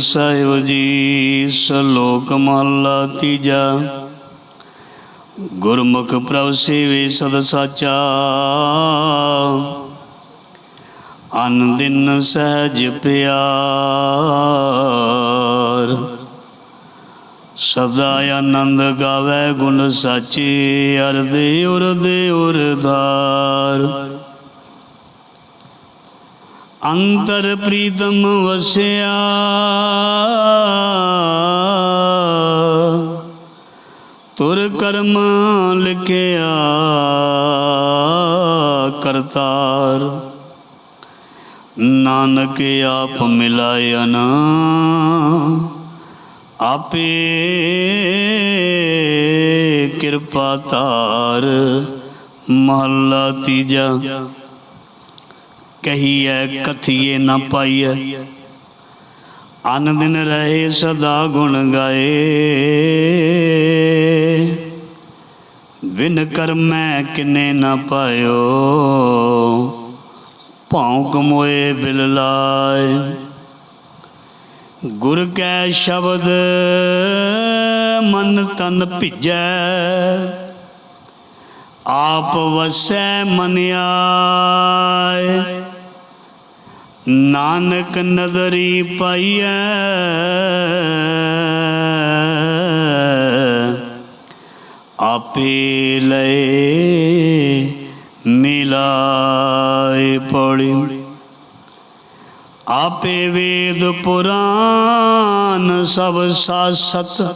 ਸਾਹਿਬ ਜੀ, ਸ਼ਲੋਕ ਮਹਲਾ ਤੀਜਾ। ਗੁਰਮੁਖ ਪ੍ਰਭ ਸੇਵੇ ਸਦ ਸਾਚਾ। ਅਨ ਦਿਨ ਸਹਿਜ ਪਿਆਰ। ਸਦਾ ਆਨੰਦ ਗਾਵੇ ਗੁਣ ਸਾਚੇ, ਅਰਦੇ ਉਰਦੇ ਉਰਧਾਰ। ਅੰਤਰ ਪ੍ਰੀਤਮ ਵਸਿਆ। ਤੁਰ ਕਰਮ ਲਿਖਿਆ ਕਰਤਾਰ। ਨਾਨਕ ਆਪ ਮਿਲਾਇਨ ਆਪੇ ਕਿਰਪਾ ਤਾਰ। ਮਹੱਲਾ ਤੀਜਾ। ਕਹੀਐ, ਕਥੀਏ ਨਾ ਪਾਈਐ। ਅਨ ਦਿਨ ਰਹੇ ਸਦਾ ਗੁਣ ਗਾਏ। ਵਿਨ ਕਰਮੈ ਕਿਨੇ ਨਾ ਪਾਇਓ। ਭੌਂ ਕਮੋਏ ਬਿਲ ਲਾਏ। ਗੁਰ ਕੈ ਸ਼ਬਦ ਮਨ ਤਨ ਭਿਜੈ। ਆਪ ਵਸੈ ਮਨ ਆਏ। ਨਾਨਕ ਨਦਰੀ ਪਾਈਐ। ਆਪੇ ਲਏ ਮਿਲਾਏ ਪੜੀ। ਆਪੇ ਵੇਦ ਪੁਰਾਨ ਸਭ ਸਾਸਤ।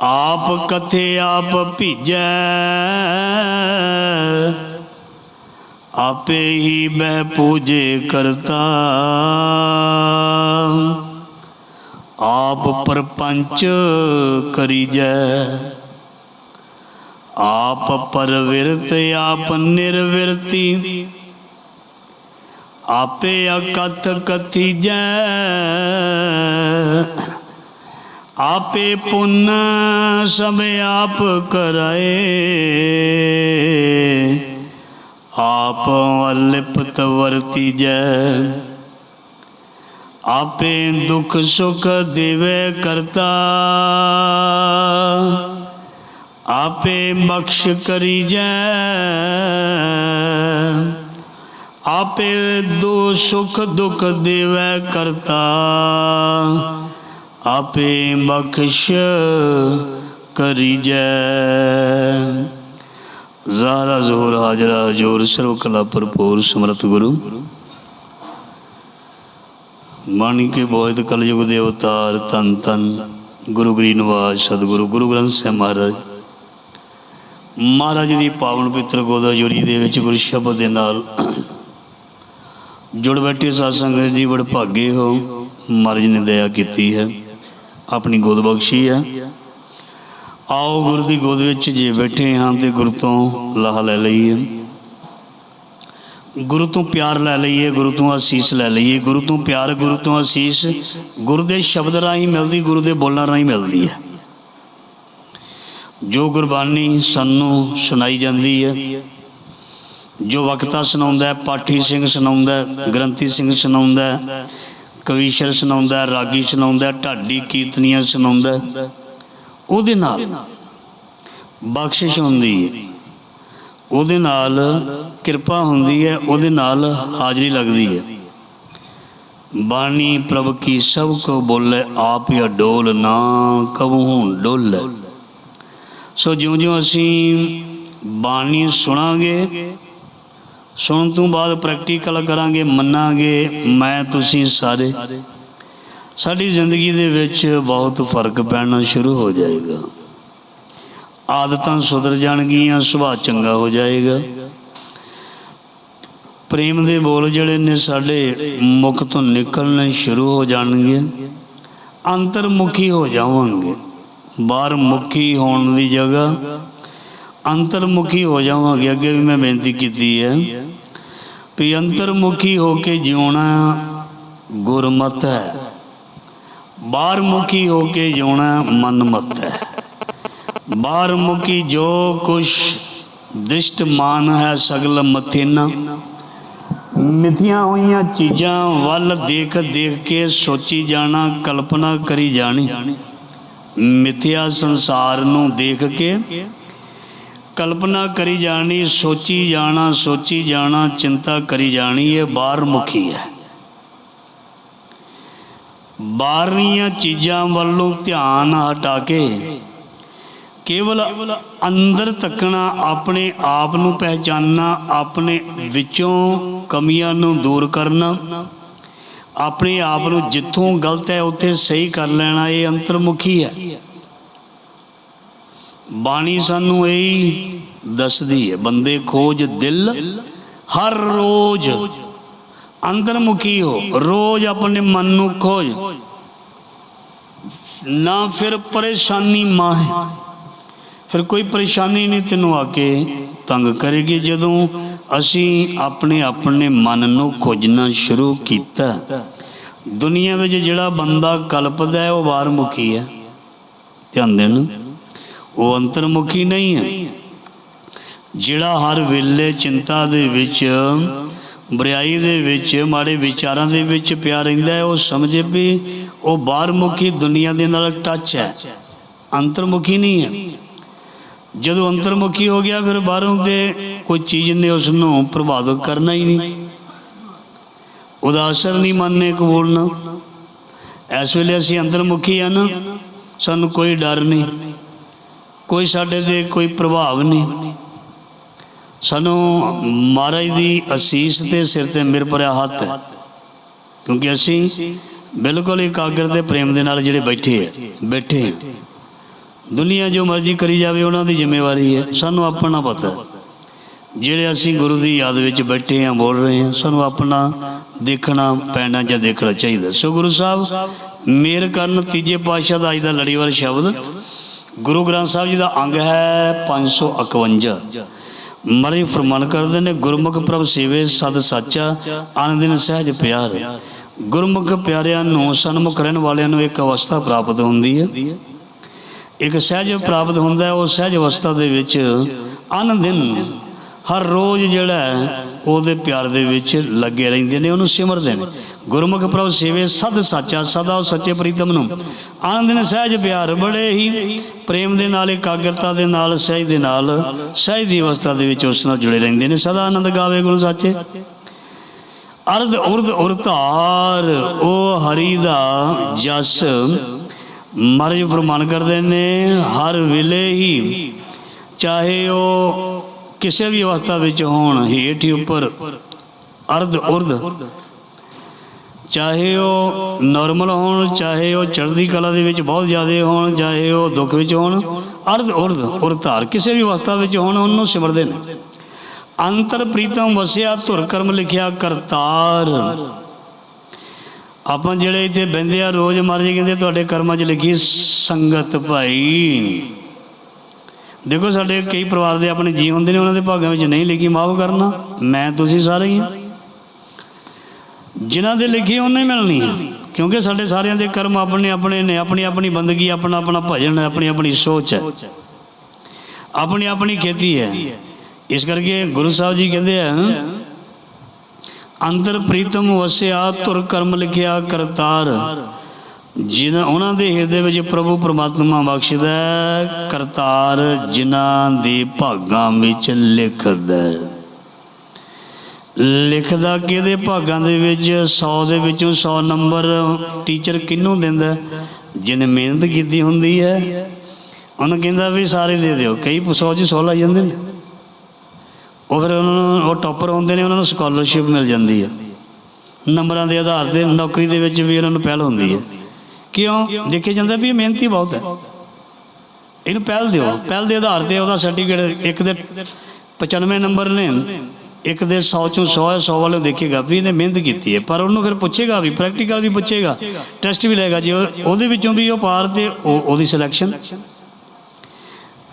ਆਪ ਕਥੇ ਆਪ ਭੀਜੈ। ਆਪੇ ਹੀ ਮੈਂ ਪੂਜੇ ਕਰਤਾ ਆਪ ਪਰਪੰਚ ਕਰੀਜੈ। ਆਪ ਪਰਵਿਰਤ, ਆਪ ਨਿਰਵਿਰਤੀ। ਆਪੇ ਅਕਥ ਕਥੀਜੈ। ਆਪੇ ਪੁੰਨ ਸਭ ਆਪ ਕਰਾਏ। ਆਪ ਅਲਿਪਤ ਵਰਤੀ ਜੈ। ਆਪੇ ਦੁਖ ਸੁਖ ਦੇਵੇ ਕਰਤਾ। ਆਪੇ ਬਖਸ਼ ਕਰੀਜੈ ਆਪੇ ਦੋ ਸੁਖ ਦੁਖ ਦੇਵੇ ਕਰਤਾ। ਆਪੇ ਬਖਸ਼ ਕਰੀਜੈ ਜ਼ਾਰਾ ਜ਼ੋਰ ਹਾਜਰਾ ਜੋਰ ਸਰਵ ਕਲਾ ਭਰਪੂਰ ਸਮਰਤ ਗੁਰੂ ਬਾਣੀ ਕੇ ਬੋਧ ਕਲਯੁਗ ਦੇ ਅਵਤਾਰ ਤਨ ਤਨ ਗੁਰੂ ਗਰੀ ਨਿਵਾਸ ਸਤਿਗੁਰੂ ਗੁਰੂ ਗ੍ਰੰਥ ਸਾਹਿਬ ਮਹਾਰਾਜ ਮਹਾਰਾਜ ਦੀ ਪਾਵਨ ਪਵਿੱਤਰ ਗੋਦਾ ਜੋਰੀ ਦੇ ਵਿੱਚ ਗੁਰ ਸ਼ਬਦ ਦੇ ਨਾਲ ਜੁੜ ਬੈਠੇ ਸਾਧ ਸੰਗਤ ਜੀ ਬੜ ਭਾਗੇ ਹੋ ਮਹਾਰਾਜ ਨੇ ਦਇਆ ਕੀਤੀ ਹੈ ਆਪਣੀ ਗੋਦ ਬਖਸ਼ੀ ਹੈ ਆਓ ਗੁਰੂ ਦੀ ਗੋਦ ਵਿੱਚ ਜੇ ਬੈਠੇ ਹਾਂ ਤੇ ਗੁਰੂ ਤੋਂ ਲਾਹ ਲੈ ਲਈਏ। ਗੁਰੂ ਤੋਂ ਪਿਆਰ ਲੈ ਲਈਏ, ਗੁਰੂ ਤੋਂ ਅਸੀਸ ਲੈ ਲਈਏ। ਗੁਰੂ ਤੋਂ ਪਿਆਰ, ਗੁਰੂ ਤੋਂ ਅਸੀਸ, ਗੁਰੂ ਦੇ ਸ਼ਬਦ ਰਾਹੀਂ ਮਿਲਦੀ, ਗੁਰੂ ਦੇ ਬੋਲਾਂ ਰਾਹੀਂ ਮਿਲਦੀ ਹੈ। ਜੋ ਗੁਰਬਾਣੀ ਸਾਨੂੰ ਸੁਣਾਈ ਜਾਂਦੀ ਹੈ, ਜੋ ਵਕਤਾ ਸੁਣਾਉਂਦਾ ਹੈ, ਪਾਠੀ ਸਿੰਘ ਸੁਣਾਉਂਦਾ ਹੈ, ਗ੍ਰੰਥੀ ਸਿੰਘ ਸੁਣਾਉਂਦਾ ਹੈ, ਕਵੀਸ਼ਰ ਸੁਣਾਉਂਦਾ ਹੈ, ਰਾਗੀ ਸੁਣਾਉਂਦਾ ਹੈ, ਢਾਡੀ ਕੀਰਤਨੀਆਂ ਸੁਣਾਉਂਦਾ ਹੈ। ਉਹਦੇ ਨਾਲ। ਬਖਸ਼ਿਸ਼ ਹੁੰਦੀ ਹੈ ਉਹਦੇ ਨਾਲ ਕਿਰਪਾ ਹੁੰਦੀ ਹੈ ਉਹਦੇ ਨਾਲ ਹਾਜ਼ਰੀ ਲੱਗਦੀ ਹੈ ਬਾਣੀ ਪ੍ਰਭ ਕੀ ਸਭ ਕੋ ਬੋਲੇ, ਆਪ ਹੀ ਡੋਲ ਨਾ ਕਬਹੂ ਡੋਲੇ। ਸੋ ਜਿਉਂ-ਜਿਉਂ ਅਸੀਂ ਬਾਣੀ ਸੁਣਾਂਗੇ, ਸੁਣਨ ਤੋਂ ਬਾਅਦ ਪ੍ਰੈਕਟੀਕਲ ਕਰਾਂਗੇ, ਮੰਨਾਂਗੇ, ਮੈਂ, ਤੁਸੀਂ ਸਾਰੇ ਸਾਡੀ ਜ਼ਿੰਦਗੀ ਦੇ ਵਿੱਚ ਬਹੁਤ ਫ਼ਰਕ ਪੈਣਾ ਸ਼ੁਰੂ ਹੋ ਜਾਏਗਾ। ਆਦਤਾਂ ਸੁਧਰ ਜਾਣਗੀਆਂ, ਸੁਭਾਅ ਚੰਗਾ ਹੋ ਜਾਏਗਾ। ਪ੍ਰੇਮ ਦੇ ਬੋਲ ਜਿਹੜੇ ਨੇ ਸਾਡੇ ਮੁਖ ਤੋਂ ਨਿਕਲਣੇ ਸ਼ੁਰੂ ਹੋ ਜਾਣਗੇ। ਅੰਤਰਮੁਖੀ ਹੋ ਜਾਵਾਂਗੇ। ਬਾਹਰ ਮੁਖੀ ਹੋਣ ਦੀ ਜਗ੍ਹਾ ਅੰਤਰਮੁਖੀ ਹੋ ਜਾਵਾਂਗੇ। ਅੱਗੇ ਵੀ ਮੈਂ ਬੇਨਤੀ ਕੀਤੀ ਹੈ ਵੀ ਅੰਤਰਮੁਖੀ ਹੋ ਕੇ ਜਿਉਣਾ ਗੁਰਮਤ ਹੈ। ਬਾਹਰ ਮੁਖੀ ਹੋ ਕੇ ਜਿਉਣਾ ਮਨਮਤ ਹੈ ਬਾਹਰ ਮੁਖੀ ਜੋ ਕੁਛ ਦ੍ਰਿਸ਼ਟ ਮਾਨ ਹੈ ਸਗਲ ਮਥੇਨਾ। ਮਿਥੀਆਂ ਹੋਈਆਂ ਚੀਜ਼ਾਂ ਵੱਲ ਦੇਖ ਦੇਖ ਕੇ ਸੋਚੀ ਜਾਣਾ, ਕਲਪਨਾ ਕਰੀ ਜਾਣੀ। ਮਿਥਿਆ ਸੰਸਾਰ ਨੂੰ ਦੇਖ ਕੇ ਕਲਪਨਾ ਕਰੀ ਜਾਣੀ, ਸੋਚੀ ਜਾਣਾ ਸੋਚੀ ਜਾਣਾ, ਚਿੰਤਾ ਕਰੀ ਜਾਣੀ, ਇਹ ਬਾਹਰ ਮੁਖੀ ਹੈ। ਬਾਹਰਲੀਆਂ ਚੀਜ਼ਾਂ ਵੱਲੋਂ ਧਿਆਨ ਹਟਾ ਕੇ ਕੇਵਲ ਅੰਦਰ ਤੱਕਣਾ ਆਪਣੇ ਆਪ ਨੂੰ ਪਹਿਚਾਨਣਾ, ਆਪਣੇ ਵਿੱਚੋਂ ਕਮੀਆਂ ਨੂੰ ਦੂਰ ਕਰਨਾ, ਆਪਣੇ ਆਪ ਨੂੰ ਜਿੱਥੋਂ ਗਲਤ ਹੈ ਉੱਥੇ ਸਹੀ ਕਰ ਲੈਣਾ, ਇਹ ਅੰਤਰਮੁਖੀ ਹੈ। ਬਾਣੀ ਸਾਨੂੰ ਇਹ ਦੱਸਦੀ ਹੈ, ਬੰਦੇ ਖੋਜ ਦਿਲ ਹਰ ਰੋਜ਼ ਅੰਤਰਮੁਖੀ ਹੋ। ਰੋਜ਼ ਆਪਣੇ ਮਨ ਨੂੰ ਖੋਜ। ਨਾ ਫਿਰ ਪਰੇਸ਼ਾਨੀ ਮਾਹੇ। ਫਿਰ ਕੋਈ ਪਰੇਸ਼ਾਨੀ ਨਹੀਂ ਤੈਨੂੰ ਆ ਕੇ ਤੰਗ ਕਰੇਗੀ। ਜਦੋਂ ਅਸੀਂ ਆਪਣੇ ਆਪਣੇ ਮਨ ਨੂੰ ਖੋਜਣਾ ਸ਼ੁਰੂ ਕੀਤਾ, ਦੁਨੀਆ ਵਿੱਚ ਜਿਹੜਾ ਬੰਦਾ ਕਲਪਦਾ ਹੈ, ਉਹ ਬਾਹਰਮੁਖੀ ਹੈ। ਧਿਆਨ ਦੇਣ ਉਹ ਅੰਤਰਮੁਖੀ ਨਹੀਂ ਹੈ। ਜਿਹੜਾ ਹਰ ਵੇਲੇ ਚਿੰਤਾ ਦੇ ਵਿੱਚ ਬਰਿਆਈ ਦੇ ਵਿੱਚ, ਮਾੜੇ ਵਿਚਾਰਾਂ ਦੇ ਵਿੱਚ ਪਿਆ ਰਹਿੰਦਾ ਹੈ, ਉਹ ਸਮਝੇ ਵੀ ਉਹ ਬਾਹਰਮੁਖੀ ਦੁਨੀਆ ਦੇ ਨਾਲ ਟੱਚ ਹੈ। ਅੰਤਰਮੁਖੀ ਨਹੀਂ ਹੈ। ਜਦੋਂ ਅੰਤਰਮੁਖੀ ਹੋ ਗਿਆ, ਫਿਰ ਬਾਹਰੋਂ ਦੇ ਕੋਈ ਚੀਜ਼ ਨੇ ਉਸ ਨੂੰ ਪ੍ਰਭਾਵਿਤ ਕਰਨਾ ਹੀ ਨਹੀਂ। ਉਹਦਾ ਅਸਰ ਨਹੀਂ ਮੰਨਨੇ ਕਬੂਲਣਾ ਇਸ ਵੇਲੇ ਅਸੀਂ ਅੰਤਰਮੁਖੀ ਆ ਨਾ। ਸਾਨੂੰ ਕੋਈ ਡਰ ਨਹੀਂ। ਕੋਈ ਸਾਡੇ ਤੇ ਕੋਈ ਪ੍ਰਭਾਵ ਨਹੀਂ। ਸਾਨੂੰ ਮਹਾਰਾਜ ਦੀ ਅਸੀਸ ਤੇ ਸਿਰ ਤੇ ਮਿਰ ਭਰਿਆ ਹੱਥ ਹੈ। ਕਿਉਂਕਿ ਅਸੀਂ ਬਿਲਕੁਲ ਇਕਾਗਰ ਤੇ ਪ੍ਰੇਮ ਦੇ ਨਾਲ ਜਿਹੜੇ ਬੈਠੇ ਆ ਬੈਠੇ ਆ ਦੁਨੀਆ ਜੋ ਮਰਜ਼ੀ ਕਰੀ ਜਾਵੇ, ਉਹਨਾਂ ਦੀ ਜ਼ਿੰਮੇਵਾਰੀ ਹੈ। ਸਾਨੂੰ ਆਪਣਾ ਪਤਾ ਜਿਹੜੇ ਅਸੀਂ ਗੁਰੂ ਦੀ ਯਾਦ ਵਿੱਚ ਬੈਠੇ ਹਾਂ, ਬੋਲ ਰਹੇ ਹਾਂ, ਸਾਨੂੰ ਆਪਣਾ ਦੇਖਣਾ, ਪੈਣਾ ਜਾਂ ਦੇਖਣਾ ਚਾਹੀਦਾ। ਸੋ ਗੁਰੂ ਸਾਹਿਬ, ਮੇਰ ਕਰਨ ਤੀਜੇ ਪਾਤਸ਼ਾਹ ਦਾ ਅੱਜ ਦਾ ਲੜੀਵਾਰ ਸ਼ਬਦ, ਗੁਰੂ ਗ੍ਰੰਥ ਸਾਹਿਬ ਜੀ ਦਾ ਅੰਗ ਹੈ 551 ਮਰੇ ਫਰਮਾਨ ਕਰਦੇ ਨੇ, ਗੁਰਮੁਖ ਪ੍ਰਭ ਸੇਵੇ ਸਦ ਸਾਚਾ, ਆਨੰਦ ਦਿਨ ਸਹਿਜ ਪਿਆਰ। ਗੁਰਮੁਖ ਪਿਆਰਿਆਂ ਨੂੰ ਸਨਮੁਖ ਰਹਿਣ ਵਾਲਿਆਂ ਨੂੰ ਇੱਕ ਅਵਸਥਾ ਪ੍ਰਾਪਤ ਹੁੰਦੀ ਹੈ। ਇੱਕ ਸਹਿਜ ਪ੍ਰਾਪਤ ਹੁੰਦਾ ਉਹ ਸਹਿਜ ਅਵਸਥਾ ਦੇ ਵਿੱਚ ਅਨ ਦਿਨ ਹਰ ਰੋਜ਼ ਜਿਹੜਾ ਉਹਦੇ ਪਿਆਰ ਦੇ ਵਿੱਚ ਲੱਗੇ ਰਹਿੰਦੇ ਨੇ, ਉਹਨੂੰ ਸਿਮਰਦੇ ਨੇ। ਗੁਰਮੁਖ ਪ੍ਰਭ ਸੇਵੇ ਸਦ ਸਾਚਾ, ਸਦਾ ਸੱਚੇ ਪ੍ਰੀਤਮ ਨੂੰ। ਆਨੰਦ ਨੇ ਸਹਿਜ ਪਿਆਰ ਬੜੇ ਹੀ। ਪ੍ਰੇਮ ਦੇ ਨਾਲ, ਇਕਾਗਰਤਾ ਦੇ ਨਾਲ, ਸਹਿਜ ਦੇ ਨਾਲ, ਸਹਿਜ ਦੀ ਅਵਸਥਾ ਦੇ ਵਿੱਚ ਉਸ ਨਾਲ ਜੁੜੇ ਰਹਿੰਦੇ ਨੇ। ਸਦਾ ਆਨੰਦ ਗਾਵੇ ਗੁਰੂ ਸਾਚੇ। ਅਰਧ ਉਰਧ ਉਰਤਾਰ ਉਹ ਹਰੀ ਦਾ ਜਸ। ਮਹਾਰਾਜ ਫਰਮਾਨ ਕਰਦੇ ਨੇ, ਹਰ ਵੇਲੇ ਹੀ ਚਾਹੇ ਉਹ ਕਿਸੇ ਵੀ ਅਵਸਥਾ ਵਿੱਚ ਹੋਣ, ਹੇਠ ਹੀ ਉੱਪਰ। ਅਰਧ ਉਰਧ ਚਾਹੇ ਉਹ ਨਾਰਮਲ ਹੋਣ, ਚਾਹੇ ਉਹ ਚੜ੍ਹਦੀ ਕਲਾ ਦੇ ਵਿੱਚ ਬਹੁਤ ਜ਼ਿਆਦਾ ਹੋਣ, ਚਾਹੇ ਉਹ ਦੁੱਖ ਵਿੱਚ ਹੋਣ, ਅਰਧ ਉਰਧ ਉਰਤਾਰ ਕਿਸੇ ਵੀ ਅਵਸਥਾ ਵਿੱਚ ਹੋਣ, ਉਹਨੂੰ ਸਿਮਰਦੇ ਨੇ। ਅੰਤਰ ਪ੍ਰੀਤਮ ਵਸਿਆ ਧੁਰ ਕਰਮ ਲਿਖਿਆ ਕਰਤਾਰ। ਆਪਾਂ ਜਿਹੜੇ ਇੱਥੇ ਬਹਿੰਦੇ ਆ, ਰੋਜ਼ ਮਰਜ਼ੀ ਕਹਿੰਦੇ, ਤੁਹਾਡੇ ਕਰਮਾਂ 'ਚ ਲਿਖੀ ਸੰਗਤ ਭਾਈ। ਦੇਖੋ, ਸਾਡੇ ਕਈ ਪਰਿਵਾਰ ਦੇ ਆਪਣੇ ਜੀ ਹੁੰਦੇ ਨੇ, ਉਹਨਾਂ ਦੇ ਭਾਗਾਂ ਵਿੱਚ ਨਹੀਂ ਲਿਖੀ, ਮਾਫ ਕਰਨਾ, ਮੈਂ, ਤੁਸੀਂ ਸਾਰੇ ਹੀ ਜਿਨ੍ਹਾਂ ਦੇ ਲਿਖੇ ਉਹਨੇ ਮਿਲਣੀ ਹੈ ਕਿਉਂਕਿ ਸਾਡੇ ਸਾਰਿਆਂ ਦੇ ਕਰਮ ਆਪਣੇ ਆਪਣੇ ਨੇ, ਆਪਣੀ ਆਪਣੀ ਬੰਦਗੀ, ਆਪਣਾ ਆਪਣਾ ਭਜਨ ਹੈ, ਆਪਣੀ ਆਪਣੀ ਸੋਚ ਹੈ। ਆਪਣੀ ਆਪਣੀ ਖੇਤੀ ਹੈ। ਇਸ ਕਰਕੇ ਗੁਰੂ ਸਾਹਿਬ ਜੀ ਕਹਿੰਦੇ ਆ ਅੰਦਰ ਪ੍ਰੀਤਮ ਵਸਿਆ ਤੁਰ ਕਰਮ ਲਿਖਿਆ ਕਰਤਾਰ। ਜਿਨ੍ਹਾਂ, ਉਹਨਾਂ ਦੇ ਹਿਰਦੇ ਵਿੱਚ ਪ੍ਰਭੂ ਪਰਮਾਤਮਾ ਬਖਸ਼ਦਾ ਕਰਤਾਰ ਜਿਨ੍ਹਾਂ ਦੇ ਭਾਗਾਂ ਵਿੱਚ ਲਿਖਦਾ ਲਿਖਦਾ ਕਿਹਦੇ ਭਾਗਾਂ ਦੇ ਵਿੱਚ? 100 ਦੇ ਵਿੱਚੋਂ 100 ਨੰਬਰ ਟੀਚਰ ਕਿਹਨੂੰ ਦਿੰਦਾ? ਜਿਹਨੇ ਮਿਹਨਤ ਕੀਤੀ ਹੁੰਦੀ ਹੈ। ਉਹਨੂੰ ਕਹਿੰਦਾ ਵੀ ਸਾਰੇ ਦੇ ਦਿਓ। ਕਈ 100 ਚ 100 ਲੱਗ ਜਾਂਦੇ ਨੇ। ਉਹ ਫਿਰ ਉਹਨਾਂ ਨੂੰ ਉਹ ਟੌਪਰ ਹੁੰਦੇ ਨੇ, ਉਹਨਾਂ ਨੂੰ ਸਕਾਲਰਸ਼ਿਪ ਮਿਲ ਜਾਂਦੀ ਹੈ ਨੰਬਰਾਂ ਦੇ ਆਧਾਰ ਤੇ ਨੌਕਰੀ ਦੇ ਵਿੱਚ ਵੀ ਉਹਨਾਂ ਨੂੰ ਪਹਿਲ ਹੁੰਦੀ ਹੈ। ਕਿਉਂ? ਦੇਖਿਆ ਜਾਂਦਾ ਵੀ ਇਹ ਮਿਹਨਤੀ ਬਹੁਤ ਹੈ। ਇਹਨੂੰ ਪਹਿਲ ਦਿਓ। ਪਹਿਲ ਦੇ ਆਧਾਰ ਤੇ ਉਹਦਾ ਸਰਟੀਫਿਕੇਟ ਇੱਕ ਦੇ 95 ਨੰਬਰ ਨੇ। ਇੱਕ ਦੇ 100 ਚੋਂ 100 ਹੈ 100 ਵਾਲੇ ਦੇਖੇਗਾ ਵੀ ਇਹਨੇ ਮਿਹਨਤ ਕੀਤੀ ਹੈ, ਪਰ ਉਹਨੂੰ ਫਿਰ ਪੁੱਛੇਗਾ ਵੀ ਪ੍ਰੈਕਟੀਕਲ ਵੀ ਪੁੱਛੇਗਾ ਟੈਸਟ ਵੀ ਲਏਗਾ ਜੇ ਉਹਦੇ ਵਿੱਚੋਂ ਵੀ ਉਹ ਪਾਰ ਤੇ ਉਹਦੀ ਸਿਲੈਕਸ਼ਨ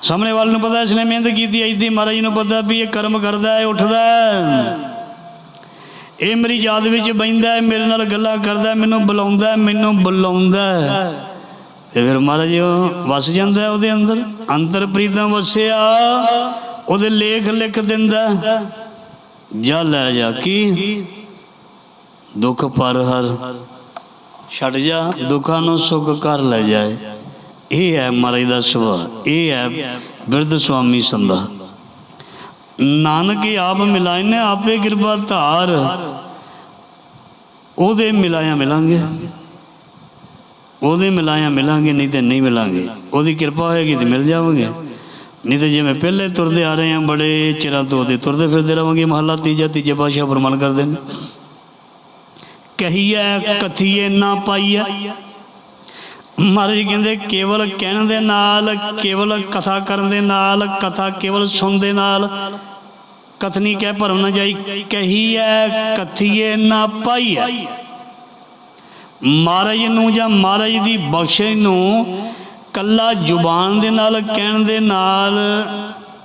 ਸਾਹਮਣੇ ਵਾਲੇ ਨੂੰ ਪਤਾ ਇਸਨੇ ਮਿਹਨਤ ਕੀਤੀ ਹੈ, ਇਦੀ ਮਹਾਰਾਜ ਨੂੰ ਪਤਾ ਵੀ ਇਹ ਕਰਮ ਕਰਦਾ ਹੈ, ਉੱਠਦਾ ਹੈ। ਇਹ ਮੇਰੀ ਯਾਦ ਵਿੱਚ ਬੈਂਦਾ ਹੈ, ਮੇਰੇ ਨਾਲ ਗੱਲਾਂ ਕਰਦਾ ਮੈਨੂੰ ਬੁਲਾਉਂਦਾ ਮੈਨੂੰ ਬੁਲਾਉਂਦਾ ਤੇ ਫਿਰ ਮਹਾਰਾਜ ਉਹ ਵਸ ਜਾਂਦਾ ਉਹਦੇ ਅੰਦਰ, ਅੰਤਰ ਪ੍ਰੀਤਾਂ ਵਸਿਆ, ਉਹਦੇ ਲੇਖ ਲਿਖ ਦਿੰਦਾ ਜਾ ਲੈ ਜਾ ਕੀ? ਦੁੱਖ ਪਰ ਹਰ ਛੱਡ ਜਾ, ਦੁੱਖਾਂ ਨੂੰ ਸੁੱਖ ਕਰ ਲੈ ਜਾਏ। ਇਹ ਹੈ ਮਹਾਰਾਜ ਦਾ ਸੁਭਾਅ, ਇਹ ਹੈ ਬਿਰਧ ਸੁਆਮੀ ਸੰਦਾ ਨਾਨਕ ਆਪ ਮਿਲਾਏ ਨੇ ਆਪੇ ਕਿਰਪਾ ਧਾਰ। ਉਹਦੇ ਮਿਲਾਇਆ ਮਿਲਾਂਗੇ। ਉਹਦੇ ਮਿਲਾਇਆ ਮਿਲਾਂਗੇ, ਨਹੀਂ ਤੇ ਨਹੀਂ ਮਿਲਾਂਗੇ। ਉਹਦੀ ਕਿਰਪਾ ਹੋਏਗੀ ਤੇ ਮਿਲ ਜਾਵਾਂਗੇ। ਨਹੀਂ ਤੇ ਜਿਵੇਂ ਪਹਿਲੇ ਤੁਰਦੇ ਆ ਰਹੇ ਹਾਂ ਬੜੇ ਚਿਰਾਂ ਤੋਂ ਉਹਦੇ ਤੁਰਦੇ ਫਿਰਦੇ ਰਵਾਂਗੇ, ਮਹੱਲਾ ਤੀਜਾ ਤੀਜੇ ਪਾਸ਼ਾ ਫਰਮਾਨ ਕਰਦੇ ਨੇ। ਕਹੀਏ ਕਥੀਏ ਨਾ ਪਾਈਏ ਮਹਾਰਾਜ ਕਹਿੰਦੇ, ਕੇਵਲ ਕਹਿਣ ਦੇ ਨਾਲ, ਕੇਵਲ ਕਥਾ ਕਰਨ ਦੇ ਨਾਲ, ਕਥਾ ਕੇਵਲ ਸੁਣ ਦੇ ਨਾਲ। ਕਥਨੀ ਕਹਿ ਭਰਮ ਨਾ ਜਾਈ ਕਹੀਏ ਕਥੀਏ ਨਾ ਪਾਈਏ ਮਹਾਰਾਜ ਨੂੰ ਜਾਂ ਮਹਾਰਾਜ ਦੀ ਬਖਸ਼ਿਸ਼ ਨੂੰ ਕੱਲਾ ਜ਼ੁਬਾਨ ਦੇ ਨਾਲ, ਕਹਿਣ ਦੇ ਨਾਲ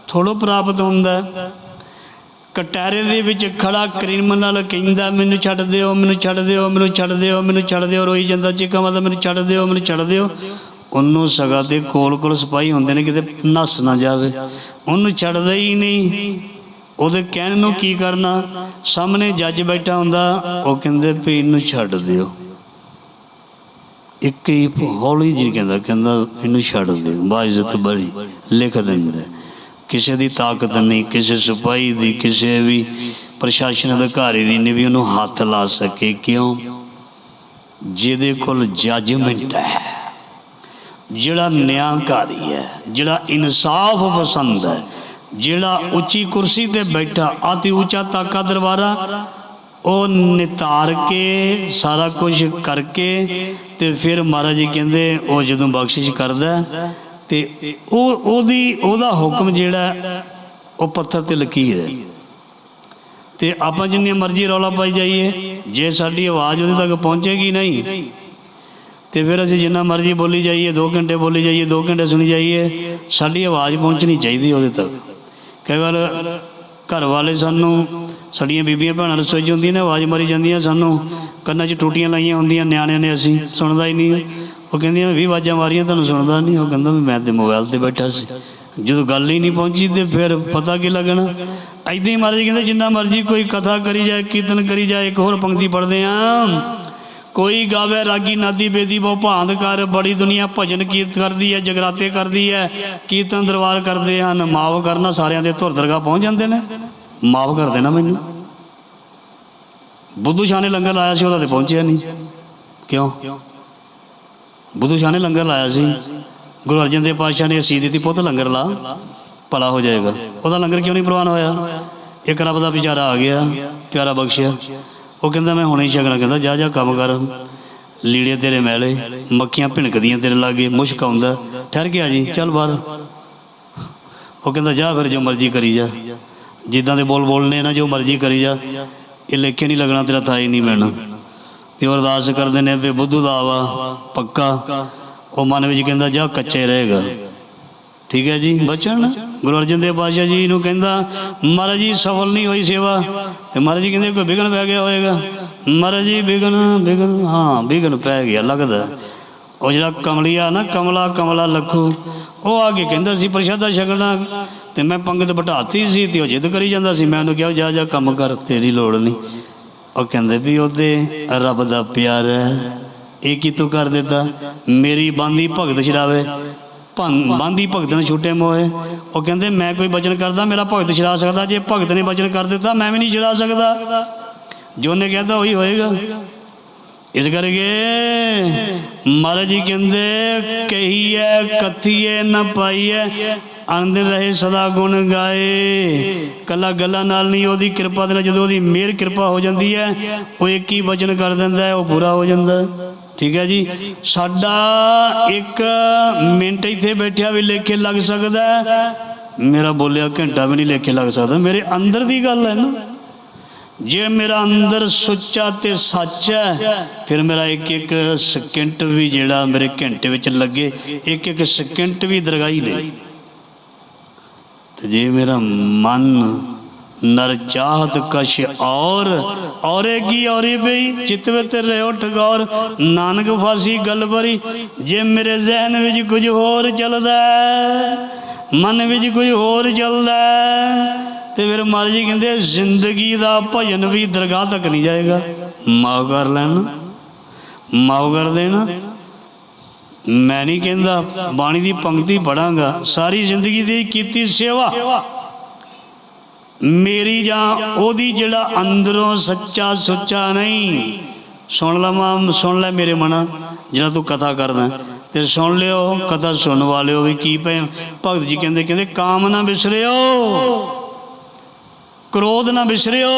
ਥੋੜੋ ਪ੍ਰਾਪਤ ਹੁੰਦਾ ਹੈ। ਕਟਾਰੇ ਦੇ ਵਿੱਚ ਖੜਾ ਕਰੀਮ ਨਾਲ ਕਹਿੰਦਾ, ਮੈਨੂੰ ਛੱਡ ਦਿਓ, ਮੈਨੂੰ ਛੱਡ ਦਿਓ, ਮੈਨੂੰ ਛੱਡ ਦਿਓ, ਮੈਨੂੰ ਛੱਡ ਦਿਓ। ਰੋਈ ਜਾਂਦਾ ਚੀਕਾਂ ਮਾਰਦਾ ਮੈਨੂੰ ਛੱਡ ਦਿਓ, ਮੈਨੂੰ ਛੱਡ ਦਿਓ। ਉਹਨੂੰ ਸਗਾ ਤੇ ਕੋਲ ਕੋਲ ਸਿਪਾਹੀ ਹੁੰਦੇ ਨੇ, ਕਿਤੇ ਨੱਸ ਨਾ ਜਾਵੇ। ਉਹਨੂੰ ਛੱਡਦਾ ਹੀ ਨਹੀਂ। ਉਹਦੇ ਕਹਿਣ ਨੂੰ ਕੀ ਕਰਨਾ? ਸਾਹਮਣੇ ਜੱਜ ਬੈਠਾ ਹੁੰਦਾ, ਉਹ ਕਹਿੰਦੇ ਵੀ ਇਹਨੂੰ ਛੱਡ ਦਿਓ। ਇੱਕ ਹੀ ਹੌਲੀ ਜੀ ਕਹਿੰਦਾ ਕਹਿੰਦਾ ਇਹਨੂੰ ਛੱਡ ਦਿਓ ਬਾਇਜ਼ਤ ਬੜੀ, ਲਿਖ ਦਿੰਦਾ। ਕਿਸੇ ਦੀ ਤਾਕਤ ਨਹੀਂ, ਕਿਸੇ ਸਿਪਾਹੀ ਦੀ, ਕਿਸੇ ਵੀ ਪ੍ਰਸ਼ਾਸਨ ਅਧਿਕਾਰੀ ਦੀ ਨਹੀਂ ਵੀ ਉਹਨੂੰ ਹੱਥ ਲਾ ਸਕੇ। ਕਿਉਂ? ਜਿਹਦੇ ਕੋਲ ਜੱਜਮੈਂਟ ਹੈ। ਜਿਹੜਾ ਨਿਆਂਕਾਰੀ ਹੈ, ਜਿਹੜਾ ਇਨਸਾਫ ਪਸੰਦ ਹੈ, ਜਿਹੜਾ ਉੱਚੀ ਕੁਰਸੀ ਤੇ ਬੈਠਾ ਅਤੀ ਉੱਚਾ ਤਾਕਾ ਦਰਬਾਰਾ ਉਹ ਨਿਤਾਰ ਕੇ ਸਾਰਾ ਕੁਝ ਕਰਕੇ ਤੇ ਫਿਰ ਮਹਾਰਾਜ ਜੀ ਕਹਿੰਦੇ ਉਹ ਜਦੋਂ ਬਖਸ਼ਿਸ਼ ਕਰਦਾ ਹੈ, ਤੇ ਉਹ ਉਹਦੀ ਉਹਦਾ ਹੁਕਮ ਜਿਹੜਾ ਉਹ ਪੱਥਰ ਤੇ ਲਕੀਰ ਹੈ। ਤੇ ਆਪਾਂ ਜਿੰਨੀ ਮਰਜ਼ੀ ਰੌਲਾ ਪਾਈ ਜਾਈਏ ਜੇ ਸਾਡੀ ਆਵਾਜ਼ ਉਹਦੇ ਤੱਕ ਪਹੁੰਚੇਗੀ ਨਹੀਂ ਤੇ ਫਿਰ ਅਸੀਂ ਜਿੰਨਾ ਮਰਜ਼ੀ ਬੋਲੀ ਜਾਈਏ 2 ਘੰਟੇ ਬੋਲੀ ਜਾਈਏ 2 ਘੰਟੇ ਸੁਣੀ ਜਾਈਏ ਸਾਡੀ ਆਵਾਜ਼ ਪਹੁੰਚਣੀ ਚਾਹੀਦੀ ਉਹਦੇ ਤੱਕ। ਕਈ ਵਾਰ ਘਰ ਵਾਲੇ ਸਾਨੂੰ, ਸਾਡੀਆਂ ਬੀਬੀਆਂ ਭੈਣਾਂ ਰਸੋਈ 'ਚ ਹੁੰਦੀਆਂ ਨੇ, ਆਵਾਜ਼ ਮਾਰੀ ਜਾਂਦੀਆਂ ਸਾਨੂੰ, ਕੰਨਾਂ 'ਚ ਟੂਟੀਆਂ ਲਾਈਆਂ ਹੁੰਦੀਆਂ ਨਿਆਣਿਆਂ ਨੇ ਅਸੀਂ, ਸੁਣਦਾ ਹੀ ਨਹੀਂ। ਉਹ ਕਹਿੰਦੀਆਂ ਵੀ ਆਵਾਜ਼ਾਂ ਮਾਰੀਆਂ, ਤੁਹਾਨੂੰ ਸੁਣਦਾ ਨਹੀਂ। ਉਹ ਕਹਿੰਦਾ, ਵੀ ਮੈਂ ਤੇ ਮੋਬਾਈਲ ਤੇ ਬੈਠਾ ਸੀ। ਜਦੋਂ ਗੱਲ ਹੀ ਨਹੀਂ ਪਹੁੰਚੀ ਤੇ ਫਿਰ ਪਤਾ ਕੀ ਲੱਗਣਾ? ਐਦਾਂ ਹੀ ਮਹਾਰਾਜ ਕਹਿੰਦੇ, ਜਿੰਨਾ ਮਰਜ਼ੀ ਕੋਈ ਕਥਾ ਕਰੀ ਜਾਏ, ਕੀਰਤਨ ਕਰੀ ਜਾਏ, ਇੱਕ ਹੋਰ ਪੰਕਤੀ ਪੜ੍ਹਦੇ ਆਂ। ਕੋਈ ਗਾਵੇ ਰਾਗੀ ਨਾਦੀ ਬੇਦੀ ਬਹੁ ਭਾਂਤ ਕਰ, ਬੜੀ ਦੁਨੀਆ ਭਜਨ ਕੀਰਤ ਕਰਦੀ ਹੈ, ਜਗਰਾਤੇ ਕਰਦੀ ਹੈ, ਕੀਰਤਨ ਦਰਬਾਰ ਕਰਦੇ ਹਨ। ਮਾਫ ਕਰਨਾ ਸਾਰਿਆਂ ਦੇ ਧੁਰ ਦਰਗਾਹ ਪਹੁੰਚ ਜਾਂਦੇ ਨੇ। ਮਾਫ ਕਰ ਦੇਣਾ ਮੈਨੂੰ। ਬੁੱਧੂ ਸ਼ਾਹ ਨੇ ਲੰਗਰ ਲਾਇਆ ਸੀ, ਉਹਦਾ ਤੇ ਪਹੁੰਚਿਆ ਨਹੀਂ। ਕਿਉਂ? ਬੁੱਧੂ ਸ਼ਾਹ ਨੇ ਲੰਗਰ ਲਾਇਆ ਸੀ। ਗੁਰੂ ਅਰਜਨ ਦੇਵ ਪਾਤਸ਼ਾਹ ਨੇ ਅਸੀਸ ਦਿੱਤੀ, ਪੁੱਤ ਲੰਗਰ ਲਾ, ਭਲਾ ਹੋ ਜਾਏਗਾ। ਉਹਦਾ ਲੰਗਰ ਕਿਉਂ ਨਹੀਂ ਪ੍ਰਵਾਨ ਹੋਇਆ? ਇੱਕ ਰੱਬ ਦਾ ਵਿਚਾਰਾ ਆ ਗਿਆ, ਪਿਆਰਾ ਬਖਸ਼ਿਆ। ਉਹ ਕਹਿੰਦਾ, ਮੈਂ ਹੁਣੇ ਹੀ ਛਕਣਾ ਕਹਿੰਦਾ ਜਾ ਜਾ, ਕੰਮ ਕਰ। ਲੀੜੇ ਤੇਰੇ ਮੈਲੇ, ਮੱਖੀਆਂ ਭਿਣਕਦੀਆਂ ਤੇਰੇ ਲਾਗੇ ਮੁਸ਼ਕ ਆਉਂਦਾ ਠਹਿਰ ਗਿਆ ਜੀ, ਚੱਲ ਬਾਹਰ। ਉਹ ਕਹਿੰਦਾ, ਜਾ ਫਿਰ ਜੋ ਮਰਜ਼ੀ ਕਰੀ ਜਾ। ਜਿੱਦਾਂ ਦੇ ਬੋਲ ਬੋਲਨੇ ਨਾ ਜੋ ਮਰਜ਼ੀ ਕਰੀ ਜਾ। ਇਹ ਲੇਖੇ ਨਹੀਂ ਲੱਗਣਾ, ਤੇਰਾ ਥਾਈ ਨਹੀਂ ਮਿਲਣਾ। ਤੇ ਉਹ ਅਰਦਾਸ ਕਰਦੇ ਨੇ, ਵੀ ਬੁੱਧੂ ਦਾ ਆਵਾ, ਪੱਕਾ। ਉਹ ਮਨ ਵਿੱਚ ਕਹਿੰਦਾ, ਜਾ, ਕੱਚੇ ਰਹੇਗਾ। ਠੀਕ ਹੈ ਜੀ? ਬਚਨ ਗੁਰੂ ਅਰਜਨ ਦੇਵ ਪਾਤਸ਼ਾਹ ਜੀ ਨੂੰ ਕਹਿੰਦਾ, ਮਹਾਰਾਜ ਜੀ, ਸਫਲ ਨਹੀਂ ਹੋਈ ਸੇਵਾ। ਤੇ ਮਹਾਰਾਜ ਜੀ ਕਹਿੰਦੇ, ਕੋਈ ਵਿਗਨ ਪੈ ਗਿਆ ਹੋਏਗਾ? ਮਹਾਰਾਜ ਜੀ ਵਿਗਨ ਵਿਗਨ ਹਾਂ ਵਿਗਨ ਪੈ ਗਿਆ, ਲੱਗਦਾ। ਉਹ ਜਿਹੜਾ ਕਮਲੀਆ ਨਾ, ਕਮਲਾ ਕਮਲਾ ਲੱਖੂ, ਉਹ ਆ ਕੇ ਕਹਿੰਦਾ ਸੀ, ਪ੍ਰਸ਼ਾਦਾ ਛਕਣਾ। ਤੇ ਮੈਂ ਪੰਗਤ ਬਟਾਤੀ ਸੀ ਤੇ ਉਹ ਜਿੱਦ ਕਰੀ ਜਾਂਦਾ ਸੀ। ਮੈਂ ਉਹਨੂੰ ਕਿਹਾ, ਜਾ ਜਾ, ਕੰਮ ਕਰ, ਤੇਰੀ ਲੋੜ ਨਹੀਂ। ਉਹ ਕਹਿੰਦੇ ਵੀ ਉਹਦੇ ਰੱਬ ਦਾ ਪਿਆਰ ਹੈ। ਇਹ ਕੀ ਤੂੰ ਕਰ ਦਿੱਤਾ? ਮੇਰੀ ਬਾਂਦੀ ਭਗਤ ਛਡਾਵੇ। ਬਾਂਦੀ ਭਗਤ ਨੇ ਛੁੱਟੇ ਮੋਏ। ਉਹ ਕਹਿੰਦੇ ਮੈਂ ਕੋਈ ਬਚਨ ਕਰਦਾ ਮੇਰਾ ਭਗਤ ਛਡਾ ਸਕਦਾ। ਜੇ ਭਗਤ ਨੇ ਬਚਨ ਕਰ ਦਿੱਤਾ ਮੈਂ ਵੀ ਨਹੀਂ ਛਡਾ ਸਕਦਾ। ਜੋ ਨੇ ਕਹਿੰਦਾ ਉਹੀ ਹੋਏਗਾ। ਇਸ ਕਰਕੇ ਮਹਾਰਾਜ ਜੀ ਕਹਿੰਦੇ ਕਹੀਏ ਕਥੀਏ ਨਾ ਪਾਈਏ ਆਨੰਦ ਰਹੇ ਸਦਾ ਗੁਣ ਗਾਏ। ਕੱਲਾ ਗੱਲਾਂ ਨਾਲ ਨਹੀਂ ਉਹਦੀ ਕਿਰਪਾ ਦੇ ਨਾਲ ਜਦੋਂ ਉਹਦੀ ਮਿਹਰ ਕਿਰਪਾ ਹੋ ਜਾਂਦੀ ਹੈ ਉਹ ਇੱਕ ਹੀ ਵਚਨ ਕਰ ਦਿੰਦਾ ਹੈ ਉਹ ਪੂਰਾ ਹੋ ਜਾਂਦਾ। ਹੈ। ਠੀਕ ਹੈ ਜੀ। ਸਾਡਾ ਇੱਕ ਮਿੰਟ ਇੱਥੇ ਬੈਠਿਆ ਵੀ ਲੇਖੇ ਲੱਗ ਸਕਦਾ। ਮੇਰਾ ਬੋਲਿਆ ਘੰਟਾ ਵੀ ਨਹੀਂ ਲੇਖੇ ਲੱਗ ਸਕਦਾ। ਮੇਰੇ ਅੰਦਰ ਦੀ ਗੱਲ ਹੈ ਨਾ। ਜੇ ਮੇਰਾ ਅੰਦਰ ਸੁੱਚਾ ਤੇ ਸੱਚ ਹੈ ਫਿਰ ਮੇਰਾ ਇੱਕ ਇੱਕ ਸਕਿੰਟ ਵੀ ਜਿਹੜਾ ਮੇਰੇ ਘੰਟੇ ਵਿੱਚ ਲੱਗੇ ਇੱਕ ਇੱਕ ਸਕਿੰਟ ਵੀ ਦਰਗਾਹੀ ਨਹੀਂ। ਤੇ ਜੇ ਮੇਰਾ ਮਨ ਨਰ ਚਾਹਤ ਕਸ਼ ਔਰ, ਔਰੇ ਕੀ ਔਰੀ ਪਈ? ਚਿਤ ਵਿੱਚ ਰਹਿਓ ਠਗੌਰ ਨਾਨਕ ਫਾਸੀ ਗੱਲ ਬਰੀ ਜੇ ਮੇਰੇ ਜ਼ਿਹਨ ਵਿੱਚ ਕੁਝ ਹੋਰ ਚੱਲਦਾ ਮਨ ਵਿੱਚ ਕੁਝ ਹੋਰ ਚੱਲਦਾ ਤੇ ਫਿਰ ਮਹਾਰਾਜ ਜੀ ਕਹਿੰਦੇ, ਜ਼ਿੰਦਗੀ ਦਾ ਭਜਨ ਵੀ ਦਰਗਾਹ ਤੱਕ ਨਹੀਂ ਜਾਏਗਾ। ਮਾਫ ਕਰ ਲੈਣਾ, ਮਾਫ ਕਰ ਦੇਣਾ। ਮੈਂ ਨਹੀਂ ਕਹਿੰਦਾ, ਬਾਣੀ ਦੀ ਪੰਕਤੀ ਪੜਾਂਗਾ ਸਾਰੀ ਜ਼ਿੰਦਗੀ ਦੀ ਕੀਤੀ ਸੇਵਾ। ਮੇਰੀ ਜਾਂ ਉਹਦੀ ਜਿਹੜਾ ਅੰਦਰੋਂ ਸੱਚਾ ਸੁੱਚਾ ਨਹੀਂ, ਸੁਣ ਲਵਾਂ ਸੁਣ ਲੈ ਮੇਰੇ ਮਨਾ, ਜਿਹੜਾ ਤੂੰ ਕਥਾ ਕਰਦਾ ਤੇ ਸੁਣ ਲਿਓ, ਕਥਾ ਸੁਣਨ ਵਾਲਿਓ ਵੀ ਕੀ ਪਏ ਭਗਤ ਜੀ ਕਹਿੰਦੇ ਕਹਿੰਦੇ, ਕਾਮ ਨਾ ਵਿਸਰਿਓ ਕ੍ਰੋਧ ਨਾ ਵਿਸਰਿਓ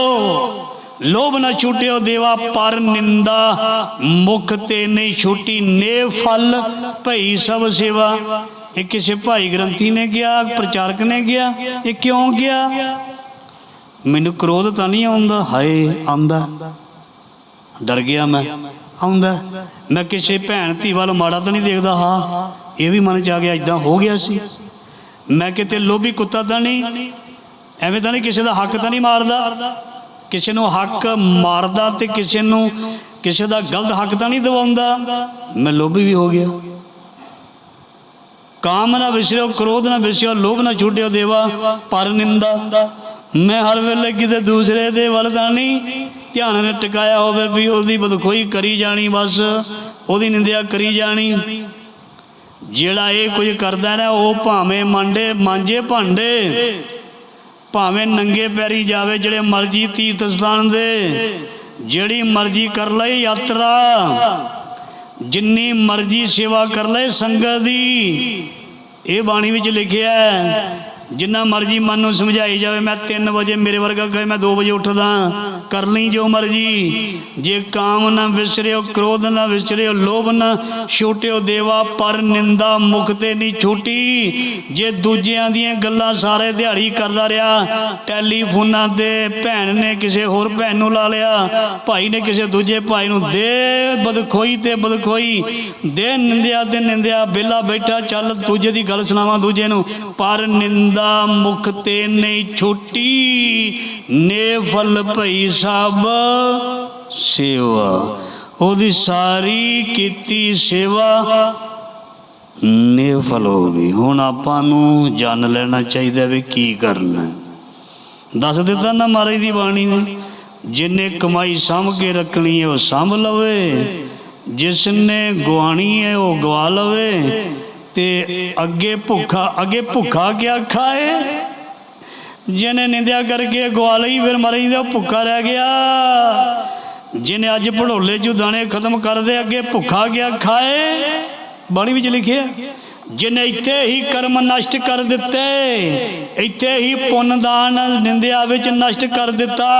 ਲੋਭ ਨਾ ਛੁਟਿਓ, ਦੇਵਾ ਪਰ ਨਿੰਦਾ, ਮੁਖ ਤੇ ਨਹੀਂ ਛੁਟੀ ਨੇ ਫਲ, ਭਈ ਸਭ ਸੇਵਾ। ਇਹ ਕਿਸੇ ਭਾਈ ਗ੍ਰੰਥੀ ਨੇ ਗਿਆ ਪ੍ਰਚਾਰਕ ਨੇ ਗਿਆ ਇਹ ਕਿਉਂ ਗਿਆ ਮੈਨੂੰ ਕ੍ਰੋਧ ਤਾਂ ਨਹੀਂ ਆਉਂਦਾ? ਹਾਏ, ਆਉਂਦਾ। ਡਰ ਗਿਆ ਮੈਂ। ਆਉਂਦਾ। ਮੈਂ ਕਿਸੇ ਭੈਣ ਧੀ ਵੱਲ ਮਾੜਾ ਤਾਂ ਨਹੀਂ ਦੇਖਦਾ, ਹਾਂ। ਇਹ ਵੀ ਮਨ ਚ ਆ ਗਿਆ ਇਦਾਂ ਹੋ ਗਿਆ ਸੀ। ਮੈਂ ਕਿਤੇ ਲੋਭੀ ਕੁੱਤਾ ਤਾਂ ਨਹੀਂ। ਐਵੇਂ ਤਾਂ ਨਹੀਂ ਕਿਸੇ ਦਾ ਹੱਕ ਤਾਂ ਨਹੀਂ ਮਾਰਦਾ। ਕਿਸੇ ਨੂੰ ਹੱਕ ਮਾਰਦਾ ਤੇ ਕਿਸੇ ਨੂੰ ਕਿਸੇ ਦਾ ਗਲਤ ਹੱਕ ਤਾਂ ਨਹੀਂ ਦਿਵਾਉਂਦਾ। ਮੈਂ ਲੋਭੀ ਵੀ ਹੋ ਗਿਆ। ਕਾਮ ਨਾ ਵਿਸਰਿਓ, ਕ੍ਰੋਧ ਨਾ ਵਿਸਰਿਓ, ਲੋਭ ਨਾ ਛੁੱਟਿਓ ਦੇਵਾ, ਪਰ ਨਿੰਦਾ। ਮੈਂ ਹਰ ਵੇਲੇ ਕਿਤੇ ਦੂਸਰੇ ਦੇ ਵੱਲ ਤਾਂ ਨਹੀਂ। ਧਿਆਨ ਨੇ ਟਿਕਾਇਆ ਹੋਵੇ ਵੀ ਉਹਦੀ ਬਦਖੋਈ ਕਰੀ ਜਾਣੀ, ਬਸ ਉਹਦੀ ਨਿੰਦਿਆ ਕਰੀ ਜਾਣੀ। ਜਿਹੜਾ ਇਹ ਕੁਝ ਕਰਦਾ ਨਾ, ਉਹ ਭਾਵੇਂ ਮੰਡੇ, ਮਾਂਜੇ ਭਾਂਡੇ, ਭਾਵੇਂ ਨੰਗੇ ਪੈਰੀ ਜਾਵੇ, ਜਿਹੜੇ ਮਰਜ਼ੀ ਤੀਰਥ ਸਥਾਨ ਦੇ, ਜਿਹੜੀ ਮਰਜ਼ੀ ਕਰ ਲਈ ਯਾਤਰਾ, ਜਿੰਨੀ ਮਰਜ਼ੀ ਸੇਵਾ ਕਰ ਲੈ ਸੰਗਤ ਦੀ। ਇਹ ਬਾਣੀ ਵਿੱਚ ਲਿਖਿਆ ਹੈ ਜਿੰਨਾ ਮਰਜ਼ੀ ਮਨ ਨੂੰ ਸਮਝਾਈ ਜਾਵੇ, ਮੈਂ 3 ਵਜੇ ਮੇਰੇ ਵਰਗਾ ਕਹੇ, ਮੈਂ 2 ਵਜੇ ਉੱਠਦਾ, ਕਰ ਲਈ ਜੋ ਮਰਜ਼ੀ। ਜੇ ਕਾਮ ਨਾ ਵਿਸਰਿਓ, ਕ੍ਰੋਧ ਨਾ ਵਿਸਰਿਓ, ਲੋਭ ਨਾ ਛੋਟਿਓ, ਦੇਵਾ ਪਰ ਨਿੰਦਾ ਮੁਖ ਤੇ ਨਹੀਂ ਛੁੱਟੀ। ਜੇ ਦੂਜਿਆਂ ਦੀਆਂ ਗੱਲਾਂ ਸਾਰੇ ਦਿਹਾੜੀ ਕਰਦਾ ਰਿਹਾ, ਟੈਲੀਫੋਨਾਂ ਤੇ ਭੈਣ ਨੇ ਕਿਸੇ ਹੋਰ ਭੈਣ ਨੂੰ ਲਾ ਲਿਆ, ਭਾਈ ਨੇ ਕਿਸੇ ਦੂਜੇ ਭਾਈ ਨੂੰ, ਦੇ ਬਦਖੋਈ ਤੇ ਬਦਖੋਈ, ਦੇ ਨਿੰਦਿਆ ਤੇ ਨਿੰਦਿਆ ਬੇਲਾ ਬੈਠਾ, ਚੱਲ ਦੂਜੇ ਦੀ ਗੱਲ ਸੁਣਾਵਾਂ ਦੂਜੇ ਨੂੰ, ਪਰ ਨਿੰਦਾ ਮੁਖ ਤੇ ਨਹੀਂ ਛੁੱਟੀ। ਨੇ ਫਲ ਭਈ ਸਭ ਸੇਵਾ। ਉਹਦੀ ਸਾਰੀ ਕੀਤੀ ਸੇਵਾ ਨੇ ਹੋ ਗਈ। ਹੁਣ ਆਪਾਂ ਨੂੰ ਜਾਣ ਲੈਣਾ ਚਾਹੀਦਾ ਵੀ ਕੀ ਕਰਨਾ। ਦੱਸ ਦਿੱਤਾ ਨਾ ਮਹਾਰਾਜ ਦੀ ਬਾਣੀ ਨੇ, ਜਿਨੇ ਕਮਾਈ ਸਾਂਭ ਕੇ ਰੱਖਣੀ ਹੈ ਉਹ ਸਾਂਭ ਲਵੇ, ਜਿਸ ਨੇ ਗਵਾਣੀ ਹੈ ਉਹ ਗਵਾ ਲਵੇ ਤੇ ਅੱਗੇ ਭੁੱਖਾ ਅੱਗੇ ਭੁੱਖਾ ਕਿਆ ਖਾਏ? ਜਿਹਨੇ ਨਿੰਦਿਆ ਕਰਕੇ ਗਵਾ ਲਈ, ਫਿਰ ਮਰੀ ਦਾ ਭੁੱਖਾ ਰਹਿ ਗਿਆ। ਜਿਹਨੇ ਅੱਜ ਭੜੋਲੇ ਚੋਂ ਦਾਣੇ ਖਤਮ ਕਰਦੇ ਅੱਗੇ ਭੁੱਖਾ ਗਿਆ ਖਾਏ? ਬਾਣੀ ਵਿੱਚ ਲਿਖਿਆ ਜਿਹਨੇ ਇੱਥੇ ਹੀ ਕਰਮ ਨਸ਼ਟ ਕਰ ਦਿੱਤੇ, ਇੱਥੇ ਹੀ ਪੁੰਨ ਦਾਨ ਨਿੰਦਿਆ ਵਿੱਚ ਨਸ਼ਟ ਕਰ ਦਿੱਤਾ,